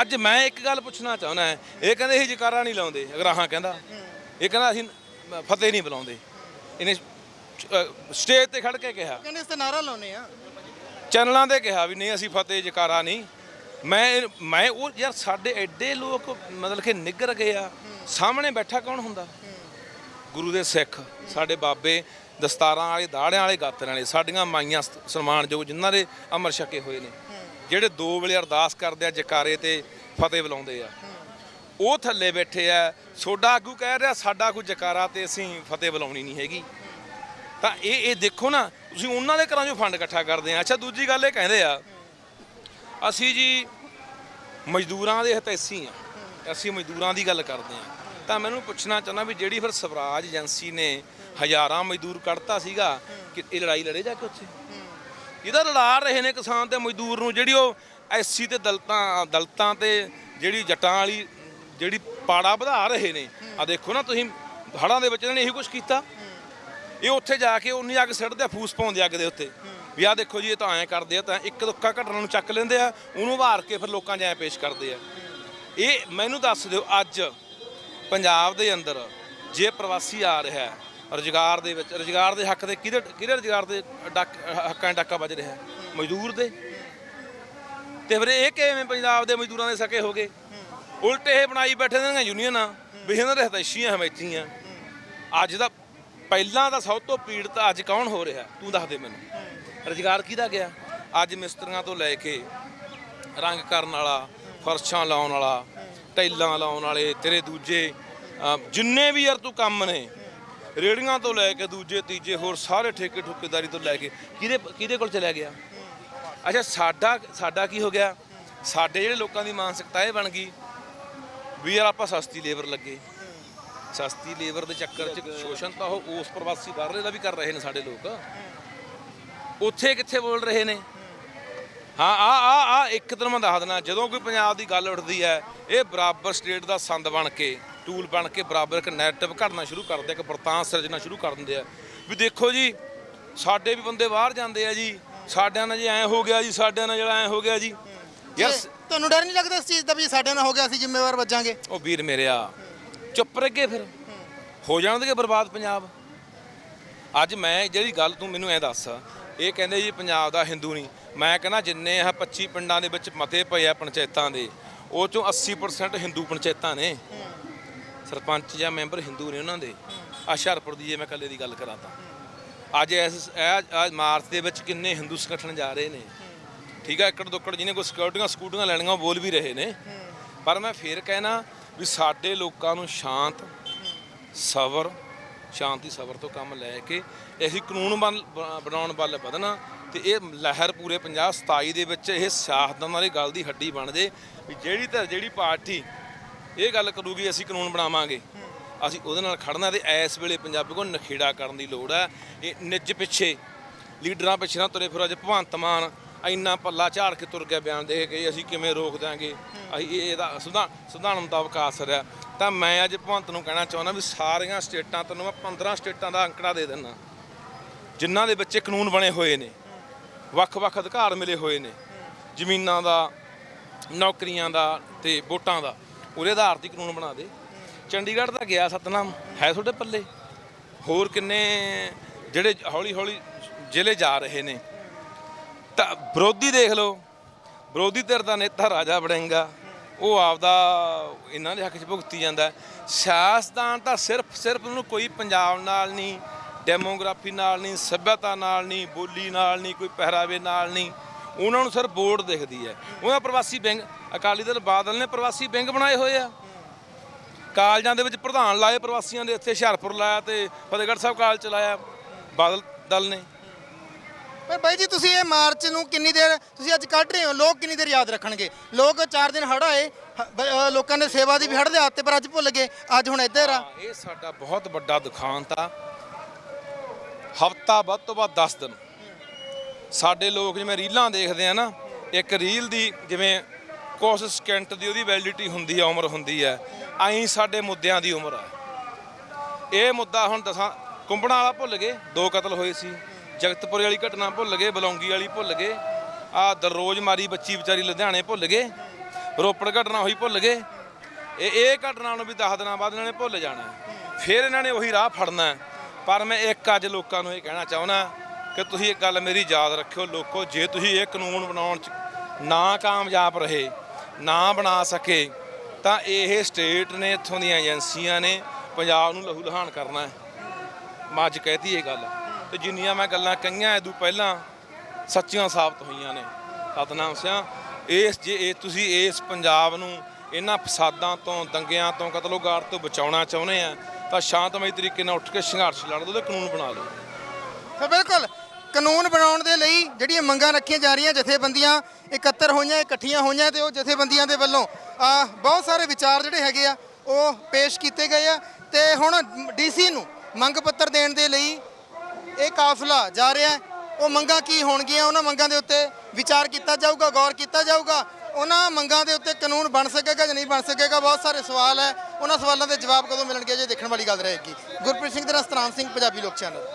ਅੱਜ ਮੈਂ ਇੱਕ ਗੱਲ ਪੁੱਛਣਾ ਚਾਹੁੰਦਾ ਹੈ ਇਹ ਕਹਿੰਦੇ ਇਹ ਜਕਾਰਾ ਨਹੀਂ ਲਾਉਂਦੇ ਅਗਰਾਹਾਂ ਕਹਿੰਦਾ। ਇਹ ਕਹਿੰਦਾ ਅਸੀਂ ਫਤਿਹ ਨਹੀਂ ਬੁਲਾਉਂਦੇ। ਇਹਨੇ ਸਟੇਜ ਤੇ ਖੜ ਕੇ ਕਿਹਾ। ਕਹਿੰਦੇ ਇਸ ਤੇ ਨਾਰਾ ਲਾਉਨੇ ਆ ਚੈਨਲਾਂ ਤੇ ਕਿਹਾ ਵੀ ਨਹੀਂ ਅਸੀਂ ਫਤਿਹ ਜਕਾਰਾ ਨਹੀਂ। ਮੈਂ ਮੈਂ ਉਹ ਯਾਰ ਸਾਡੇ ਐਡੇ ਲੋਕ ਮਤਲਬ ਕਿ ਨਿੱਗਰ ਗਏ ਆ। ਸਾਹਮਣੇ ਬੈਠਾ ਕੌਣ ਹੁੰਦਾ? ਗੁਰੂ ਦੇ ਸਿੱਖ ਸਾਡੇ ਬਾਬੇ। ਦਸਤਾਰਾਂ ਵਾਲੇ, ਦਾੜਿਆਂ ਵਾਲੇ ਗਾਤਰਿਆਂ ਵਾਲੇ, ਸਾਡੀਆਂ ਮਾਈਆਂ ਸ- ਸਨਮਾਨਯੋਗ ਜਿਨ੍ਹਾਂ ਦੇ ਅਮਰ ਛਕੇ ਹੋਏ ਨੇ, ਜਿਹੜੇ ਦੋ ਵੇਲੇ ਅਰਦਾਸ ਕਰਦੇ ਆ ਜਕਾਰੇ ਤੇ ਫਤਿਹ ਬੁਲਾਉਂਦੇ ਆ। ਉਹ ਥੱਲੇ ਬੈਠੇ ਆ, ਸੋਡਾ ਆਗੂ ਕਹਿ ਰਿਹਾ, ਸਾਡਾ ਕੋਈ ਜਕਾਰਾ ਤੇ ਅਸੀਂ ਫਤਿਹ ਬੁਲਾਉਣੀ ਨਹੀਂ ਹੈਗੀ। ਤਾਂ ਇਹ ਇਹ ਦੇਖੋ ਨਾ, ਤੁਸੀਂ ਉਹਨਾਂ ਦੇ ਘਰਾਂ 'ਚੋਂ ਫੰਡ ਇਕੱਠਾ ਕਰਦੇ ਆ। ਅੱਛਾ, ਦੂਜੀ ਗੱਲ ਇਹ ਕਹਿੰਦੇ ਆ, ਅਸੀਂ ਜੀ ਮਜ਼ਦੂਰਾਂ ਦੇ ਹਿਤੈਸੀ ਆ। ਅਸੀਂ ਮਜ਼ਦੂਰਾਂ ਦੀ ਗੱਲ ਕਰਦੇ ਆ। ਤਾਂ ਮੈਨੂੰ ਪੁੱਛਣਾ ਚਾਹੁੰਦਾ ਵੀ ਜਿਹੜੀ ਫਿਰ ਸਵਰਾਜ ਏਜੰਸੀ ਨੇ ਹਜ਼ਾਰਾਂ ਮਜ਼ਦੂਰ ਕੱਢਤਾ ਸੀਗਾ ਕਿ ਇਹ ਲੜਾਈ ਲੜੇ ਜਾ ਕੇ ਉੱਥੇ। ਇਹਦਾ ਲੜਾ ਰਹੇ ਨੇ ਕਿਸਾਨ ਤੇ ਮਜ਼ਦੂਰ ਨੂੰ ਜਿਹੜੀ ਉਹ ਐਸਸੀ ਤੇ ਦਲਤਾਂ ਦਲਤਾਂ ਤੇ ਜਿਹੜੀ ਜੱਟਾਂ ਵਾਲੀ ਜਿਹੜੀ ਪਾੜਾ ਵਧਾ ਰਹੇ ਨੇ। ਆ ਦੇਖੋ ਨਾ ਤੁਸੀਂ ਹੜਾਂ ਦੇ ਵਿੱਚ ਇਹਨਾਂ ਨੇ ਇਹੀ ਕੁਝ ਕੀਤਾ। ਇਹ ਉੱਥੇ ਜਾ ਕੇ ਉਨੀ ਅੱਗ ਸਿੱਟਦੇ ਆ ਫੂਸ ਪਾਉਂਦੇ ਅੱਗ ਦੇ ਉੱਤੇ। ਵੀ ਆ ਦੇਖੋ ਜੀ ਇਹ ਤਾਂ ਐਂ ਕਰਦੇ ਆ ਤਾਂ ਇੱਕ ਦੁੱਕਾ ਘਟਨਾ ਨੂੰ ਚੱਕ ਲੈਂਦੇ ਆ ਉਹਨੂੰ ਵਾਰ ਕੇ ਫਿਰ ਲੋਕਾਂ 'ਚ ਐਂ ਪੇਸ਼ ਕਰਦੇ ਆ। ਇਹ ਮੈਨੂੰ ਦੱਸ ਦਿਓ ਅੱਜ ਪੰਜਾਬ ਦੇ ਅੰਦਰ ਜੇ ਪ੍ਰਵਾਸੀ ਆ ਰਿਹਾ ਰੁਜ਼ਗਾਰ ਦੇ ਵਿੱਚ, ਰੁਜ਼ਗਾਰ ਦੇ ਹੱਕ ਦੇ ਕਿਹਦੇ ਕਿਹਦੇ ਰੁਜ਼ਗਾਰ ਦੇ ਡੱਕ, ਹੱਕਾਂ 'ਚ ਡਾਕਾ ਵੱਜ ਰਿਹਾ? ਮਜ਼ਦੂਰ ਦੇ। ਤੇ ਫਿਰ ਇਹ ਕਿਵੇਂ ਪੰਜਾਬ ਦੇ ਮਜ਼ਦੂਰਾਂ ਦੇ ਸਕੇ ਹੋ ਗਏ ਉਲਟ ਇਹ ਬਣਾਈ ਬੈਠੇ ਨੇ ਯੂਨੀਅਨਾਂ ਵੀ ਇਹਨਾਂ ਦੇ ਹਤੈਸ਼ੀਆਂ ਹਮੈਚੀਆਂ ਅੱਜ ਦਾ, ਪਹਿਲਾਂ ਦਾ ਸਭ ਤੋਂ ਪੀੜਤ ਅੱਜ ਕੌਣ ਹੋ ਰਿਹਾ? ਤੂੰ ਦੱਸ ਦੇ ਮੈਨੂੰ। ਰੁਜ਼ਗਾਰ ਕਿਹਦਾ ਗਿਆ? ਅੱਜ ਮਿਸਤਰੀਆਂ ਤੋਂ ਲੈ ਕੇ ਰੰਗ ਕਰਨ ਵਾਲਾ, ਫਰਸ਼ਾਂ ਲਾਉਣ ਵਾਲਾ, ਟਾਈਲਾਂ ਲਾਉਣ ਵਾਲੇ, ਤੇਰੇ ਦੂਜੇ ਜਿੰਨੇ ਵੀ ਯਾਰ ਤੂੰ ਕੰਮ ਨੇ ਰੇੜੀਆਂ ਤੋਂ ਲੈ ਕੇ ਦੂਜੇ, ਤੀਜੇ, ਹੋਰ ਸਾਰੇ ਠੇਕੇ, ਠੁਕੇਦਾਰੀ ਤੋਂ ਲੈ ਕੇ ਕਿਹਦੇ ਕਿਹਦੇ ਕੋਲ ਚਲਿਆ ਗਿਆ? ਅੱਛਾ, ਸਾਡਾ ਸਾਡਾ ਕੀ ਹੋ ਗਿਆ? ਸਾਡੇ ਜਿਹੜੇ ਲੋਕਾਂ ਦੀ ਮਾਨਸਿਕਤਾ ਇਹ ਬਣ ਗਈ ਵੀ ਯਾਰ ਆਪਾਂ ਸਸਤੀ ਲੇਬਰ ਲੱਗੇ। ਸਸਤੀ ਲੇਬਰ ਦੇ ਚੱਕਰ 'ਚ ਸ਼ੋਸ਼ਣ ਤਾਂ ਉਹ ਉਸ ਪ੍ਰਵਾਸੀ ਬਾਹਰਲੇ ਦਾ ਵੀ ਕਰ ਰਹੇ ਨੇ ਸਾਡੇ ਲੋਕ। ਉੱਥੇ ਕਿੱਥੇ ਬੋਲ ਰਹੇ ਨੇ? ਹਾਂ, ਆ ਆ ਆ, ਇੱਕ ਦਿਨ ਮੈਂ ਦੱਸ ਦਿੰਦਾ ਜਦੋਂ ਕੋਈ ਪੰਜਾਬ ਦੀ ਗੱਲ ਉੱਠਦੀ ਹੈ, ਇਹ ਬਰਾਬਰ ਸਟੇਟ ਦਾ ਸੰਦ ਬਣ ਕੇ ਟੂਲ ਬਣ ਕੇ ਬਰਾਬਰ ਇੱਕ ਨੈਰੇਟਿਵ ਘੜਨਾ ਸ਼ੁਰੂ ਕਰਦੇ ਇੱਕ ਵਰਤਾਂਤ ਸਿਰਜਣਾ ਸ਼ੁਰੂ ਕਰ ਦਿੰਦੇ ਆ। ਵੀ ਦੇਖੋ ਜੀ ਸਾਡੇ ਵੀ ਬੰਦੇ ਬਾਹਰ ਜਾਂਦੇ ਆ ਜੀ। ਸਾਡਿਆਂ ਨਾਲ ਜੇ ਐ ਹੋ ਗਿਆ ਜੀ ਸਾਡਿਆਂ ਨਾਲ ਜਿਹੜਾ ਐ ਹੋ ਗਿਆ ਜੀ। ਤੇ ਤੁਹਾਨੂੰ ਡਰ ਨਹੀਂ ਲੱਗਦਾ ਇਸ ਚੀਜ਼ ਦਾ ਵੀ ਸਾਡੇ ਨਾਲ ਹੋ ਗਿਆ ਅਸੀਂ ਜ਼ਿੰਮੇਵਾਰ ਵੱਜਾਂਗੇ? ਉਹ ਵੀਰ ਮੇਰਿਆ ਚੁੱਪ ਰਹਿ ਗਏ ਫਿਰ। ਹੋ ਜਾਣਗੇ ਬਰਬਾਦ ਪੰਜਾਬ। ਅੱਜ ਮੈਂ ਜਿਹੜੀ ਗੱਲ ਤੂੰ ਮੈਨੂੰ ਐ ਦੱਸ ਇਹ ਕਹਿੰਦੇ ਜੀ ਪੰਜਾਬ ਦਾ ਹਿੰਦੂ ਨਹੀਂ। ਮੈਂ ਕਹਿੰਦਾ ਜਿੰਨੇ ਆ 25 ਪਿੰਡਾਂ ਦੇ ਵਿੱਚ ਮਤੇ ਪਏ ਆ ਪੰਚਾਇਤਾਂ ਦੇ ਉਹ ਚੋਂ 80% ਹਿੰਦੂ ਪੰਚਾਇਤਾਂ ਨੇ। ਸਰਪੰਚ ਜਾਂ ਮੈਂਬਰ ਹਿੰਦੂ ਨੇ ਉਹਨਾਂ ਦੇ। ਆ ਹੁਸ਼ਿਆਰਪੁਰ ਦੀ ਜੇ ਮੈਂ ਇਕੱਲੇ ਦੀ ਗੱਲ ਕਰਾਂ ਤਾਂ। ਅੱਜ ਇਸ, ਇਹ- ਮਾਰਚ ਦੇ ਵਿੱਚ ਕਿੰਨੇ ਹਿੰਦੂ ਸੰਗਠਨ ਜਾ ਰਹੇ ਨੇ। ਠੀਕ ਹੈ ਏਕੜ ਦੁੱਕੜ ਜਿਹਨੇ ਕੋਈ ਸਿਕਿਉਰਟੀਆਂ ਸਕੂਟੀਆਂ ਲੈਣੀਆਂ ਉਹ ਬੋਲ ਵੀ ਰਹੇ ਨੇ। ਪਰ ਮੈਂ ਫੇਰ ਕਹਿਣਾ ਵੀ ਸਾਡੇ ਲੋਕਾਂ ਨੂੰ ਸ਼ਾਂਤ, ਸਬਰ, ਸ਼ਾਂਤੀ ਸਬਰ ਤੋਂ ਕੰਮ ਲੈ ਕੇ ਅਸੀਂ ਕਾਨੂੰਨ ਬਣ- ਬ- ਬਣਾਉਣ ਵੱਲ ਵਧਣਾ ਤੇ ਇਹ ਲਹਿਰ ਪੂਰੇ ਪੰਜਾਬ 27 ਦੇ ਵਿੱਚ ਇਹ ਸਿਆਸਤਦਾਨਾਂ ਵਾਲੀ ਗੱਲ ਦੀ ਹੱਡੀ ਬਣ ਜੇ ਵੀ ਜਿਹੜੀ ਤਾਂ, ਜਿਹੜੀ ਪਾਰਟੀ ਇਹ ਗੱਲ ਕਰੂਗੀ ਅਸੀਂ ਕਾਨੂੰਨ ਬਣਾਵਾਂਗੇ। ਅਸੀਂ ਉਹਦੇ ਨਾਲ ਖੜਨਾ ਤੇ ਇਸ ਵੇਲੇ ਪੰਜਾਬੀ ਕੋਲ ਨਖੇੜਾ ਕਰਨ ਦੀ ਲੋੜ ਹੈ। ਇਹ ਨਿੱਜ ਪਿੱਛੇ, ਲੀਡਰਾਂ ਪਿੱਛੇ ਨਾ ਤੁਰੇ ਫਿਰ, ਅੱਜ ਭਗਵੰਤ ਮਾਨ ਇੰਨਾ ਪੱਲਾ ਝਾੜ ਕੇ ਤੁਰ ਗਿਆ ਬਿਆਨ ਦੇ ਕੇ, ਅਸੀਂ ਕਿਵੇਂ ਰੋਕ ਦਾਂਗੇ ਅਸੀਂ ਇਹ- ਇਹਦਾ ਸੁਧਾ ਸੰਵਿਧਾਨ ਮੁਤਾਬਕ ਆਸਰ ਆ ਤਾਂ ਮੈਂ ਅੱਜ ਭਗਵੰਤ ਨੂੰ ਕਹਿਣਾ ਚਾਹੁੰਦਾ ਵੀ ਸਾਰੀਆਂ ਸਟੇਟਾਂ, ਤੈਨੂੰ ਮੈਂ 15 ਸਟੇਟਾਂ ਦਾ ਅੰਕੜਾ ਦੇ ਦਿੰਦਾ। ਜਿਨ੍ਹਾਂ ਦੇ ਬੱਚੇ ਕਾਨੂੰਨ ਬਣੇ ਹੋਏ ਨੇ, ਵੱਖ-ਵੱਖ ਅਧਿਕਾਰ ਮਿਲੇ ਹੋਏ ਨੇ, ਜ਼ਮੀਨਾਂ ਦਾ, ਨੌਕਰੀਆਂ ਦਾ ਤੇ ਵੋਟਾਂ ਦਾ। ਉਹਦੇ ਆਧਾਰ ਤੇ ਕਾਨੂੰਨ ਬਣਾ ਦੇ। ਚੰਡੀਗੜ੍ਹ ਤਾਂ ਗਿਆ ਸਤਨਾਮ, ਹੈ ਤੁਹਾਡੇ ਪੱਲੇ? ਹੋਰ ਕਿੰਨੇ ਜਿਹੜੇ ਹੌਲੀ-ਹੌਲੀ ਜ਼ਿਲ੍ਹੇ ਜਾ ਰਹੇ ਨੇ? ਤਾਂ ਵਿਰੋਧੀ ਦੇਖ ਲਓ। ਵਿਰੋਧੀ ਧਿਰ ਦਾ ਨੇਤਾ ਰਾਜਾ ਵੜਿੰਗਾ, ਉਹ ਆਪਦਾ ਇਹਨਾਂ ਦੇ ਹੱਕ 'ਚ ਭੁਗਤੀ ਜਾਂਦਾ ਸਿਆਸਤਦਾਨ ਤਾਂ ਸਿਰਫ ਸਿਰਫ ਉਹਨੂੰ ਕੋਈ ਪੰਜਾਬ ਨਾਲ ਨਹੀਂ, ਡੈਮੋਗ੍ਰਾਫੀ ਨਾਲ ਨਹੀਂ, ਸੱਭਿਅਤਾ ਨਾਲ ਨਹੀਂ, ਬੋਲੀ ਨਾਲ ਨਹੀਂ, ਕੋਈ ਪਹਿਰਾਵੇ ਨਾਲ ਨਹੀਂ। ਉਹਨਾਂ ਨੂੰ ਸਿਰਫ ਵੋਟ ਦਿਖਦੀ ਹੈ। ਉਹਨਾਂ ਪ੍ਰਵਾਸੀ ਬੈਂਕ ਅਕਾਲੀ ਦਲ ਬਾਦਲ ਨੇ ਪ੍ਰਵਾਸੀ ਬੈਂਕ ਬਣਾਏ ਹੋਏ ਆ। ਕਾਲਜਾਂ ਦੇ ਵਿੱਚ ਪ੍ਰਧਾਨ ਲਾਏ ਪ੍ਰਵਾਸੀਆਂ ਦੇ ਇੱਥੇ ਹੁਸ਼ਿਆਰਪੁਰ ਲਾਇਆ ਤੇ ਫਤਿਹਗੜ੍ਹ ਸਾਹਿਬ ਕਾਲਜ ਚਲਾਇਆ ਬਾਦਲ ਦਲ ਨੇ। ਪਰ ਬਾਈ ਜੀ ਤੁਸੀਂ ਇਹ ਮਾਰਚ ਨੂੰ ਕਿੰਨੀ ਦੇਰ ਤੁਸੀਂ ਅੱਜ ਕੱਢ ਰਹੇ ਹੋ ਲੋਕ ਕਿੰਨੀ ਦੇਰ ਯਾਦ ਰੱਖਣਗੇ? ਲੋਕ 4 ਦਿਨ ਹੜ੍ਹ ਆਏ ਹ- ਬ- ਅ, ਲੋਕਾਂ ਨੇ ਸੇਵਾ ਦੀ ਵੀ ਹੜ੍ਹ ਦੇ ਹੱਥ ਪਰ ਅੱਜ ਭੁੱਲ ਗਏ ਅੱਜ ਹੁਣ ਇੱਧਰ ਆ। ਇਹ ਸਾਡਾ ਬਹੁਤ ਵੱਡਾ ਦੁਖਾਂਤ ਆ। ਹਫਤਾ ਵੱਧ ਤੋਂ ਵੱਧ 10 ਦਿਨ। ਸਾਡੇ ਲੋਕ ਜਿਵੇਂ ਰੀਲਾਂ ਦੇਖਦੇ ਆ ਨਾ, ਇੱਕ ਰੀਲ ਦੀ ਜਿਵੇਂ ਕੁਛ ਸਕਿੰਟ ਦੀ ਉਹਦੀ ਵੈਲਿਡਿਟੀ ਹੁੰਦੀ ਆ, ਉਮਰ ਹੁੰਦੀ ਆ, ਐਂ ਸਾਡੇ ਮੁੱਦਿਆਂ ਦੀ ਉਮਰ ਆ। ਇਹ ਮੁੱਦਾ ਹੁਣ ਦਸਾਂ, ਕੁੰਬਣਾ ਵਾਲਾ ਭੁੱਲ ਗਏ, ਦੋ ਕਤਲ ਹੋਏ ਸੀ। ਜਗਤਪੁਰੇ ਵਾਲੀ ਘਟਨਾ ਭੁੱਲ ਗਏ, ਬਲੌਂਗੀ ਵਾਲੀ ਭੁੱਲ ਗਏ। ਆ ਦਰਰੋਜ਼ ਮਾਰੀ ਬੱਚੀ ਵਿਚਾਰੀ ਲੁਧਿਆਣੇ ਭੁੱਲ ਗਏ। ਰੋਪੜ ਘਟਨਾ ਹੋਈ ਭੁੱਲ ਗਏ। ਇਹ ਇਹ ਘਟਨਾ ਨੂੰ ਵੀ 10 ਦਿਨਾਂ ਬਾਅਦ ਇਹਨਾਂ ਨੇ ਭੁੱਲ ਜਾਣਾ। ਫਿਰ ਇਹਨਾਂ ਨੇ ਉਹੀ ਰਾਹ ਫੜਨਾ। ਪਰ ਮੈਂ ਇੱਕ ਅੱਜ ਲੋਕਾਂ ਨੂੰ ਇਹ ਕਹਿਣਾ ਚਾਹੁੰਦਾ ਕਿ ਤੁਸੀਂ ਇੱਕ ਗੱਲ ਮੇਰੀ ਯਾਦ ਰੱਖਿਓ ਲੋਕੋ, ਜੇ ਤੁਸੀਂ ਇਹ ਕਾਨੂੰਨ ਬਣਾਉਣ ਚ ਨਾ ਕਾਮਯਾਬ ਰਹੇ, ਨਾ ਬਣਾ ਸਕੇ, ਤਾਂ ਇਹ ਸਟੇਟ ਨੇ ਇੱਥੋਂ ਦੀਆਂ ਏਜੰਸੀਆਂ ਨੇ ਪੰਜਾਬ ਨੂੰ ਲਹੂ ਲਹਾਨ ਕਰਨਾ ਹੈ। ਮੈਂ ਅੱਜ ਕਹਿਤੀ ਇਹ ਗੱਲ। ਤੇ ਜਿੰਨੀਆਂ ਮੈਂ ਗੱਲਾਂ ਕਹੀਆਂ ਐਦੂ ਪਹਿਲਾਂ ਸੱਚੀਆਂ ਸਾਬਤ ਹੋਈਆਂ ਨੇ। ਸਤਨਾਮ ਸਿਆ, ਇਸ ਜੇ ਇਹ ਤੁਸੀਂ ਇਸ ਪੰਜਾਬ ਨੂੰ ਇਹਨਾਂ ਫਸਾਦਾਂ ਤੋਂ, ਦੰਗਿਆਂ ਤੋਂ, ਕਤਲੋਗਾਰ ਤੋਂ ਬਚਾਉਣਾ ਚਾਹੁੰਦੇ ਆ, ਤਾਂ ਸ਼ਾਂਤਮਈ ਤਰੀਕੇ ਨਾਲ ਉੱਠ ਕੇ ਸੰਘਰਸ਼ ਲੜ ਲਓ ਤੇ ਕਾਨੂੰਨ ਬਣਾ ਲਓ। ਬਿਲਕੁਲ। ਕਾਨੂੰਨ ਬਣਾਉਣ ਦੇ ਲਈ ਜਿਹੜੀਆਂ ਮੰਗਾਂ ਰੱਖੀਆਂ ਜਾ ਰਹੀਆਂ, ਜਥੇਬੰਦੀਆਂ ਇਕੱਤਰ ਹੋਈਆਂ, ਇਕੱਠੀਆਂ ਹੋਈਆਂ ਤੇ ਉਹ ਜਥੇਬੰਦੀਆਂ ਦੇ ਵੱਲੋਂ ਬਹੁਤ ਸਾਰੇ ਵਿਚਾਰ ਜਿਹੜੇ ਹੈਗੇ ਆ, ਉਹ ਪੇਸ਼ ਕੀਤੇ ਗਏ ਆ ਤੇ ਹੁਣ ਡੀਸੀ ਨੂੰ ਮੰਗ ਪੱਤਰ ਦੇਣ ਦੇ ਲਈ ਇਹ ਕਾਫਲਾ ਜਾ ਰਿਹਾ ਹੈ। ਉਹ ਮੰਗਾਂ ਕੀ ਹੋਣਗੀਆਂ? ਉਹਨਾਂ ਮੰਗਾਂ ਦੇ ਉੱਤੇ ਵਿਚਾਰ ਕੀਤਾ ਜਾਊਗਾ, ਗੌਰ ਕੀਤਾ ਜਾਊਗਾ। ਉਹਨਾਂ ਮੰਗਾਂ ਦੇ ਉੱਤੇ ਕਾਨੂੰਨ ਬਣ ਸਕੇਗਾ ਜਾਂ ਨਹੀਂ ਬਣ ਸਕੇਗਾ? ਬਹੁਤ ਸਾਰੇ ਸਵਾਲ ਹੈ। ਉਹਨਾਂ ਸਵਾਲਾਂ ਦੇ ਜਵਾਬ ਕਦੋਂ ਮਿਲਣਗੇ? ਜੇ ਦੇਖਣ ਵਾਲੀ ਗੱਲ ਰਹੇਗੀ। ਗੁਰਪ੍ਰੀਤ ਸਿੰਘ ਤੇ ਰਸਤਰਾਮ ਸਿੰਘ, ਪੰਜਾਬੀ ਲੋਕ ਚੈਨਲ।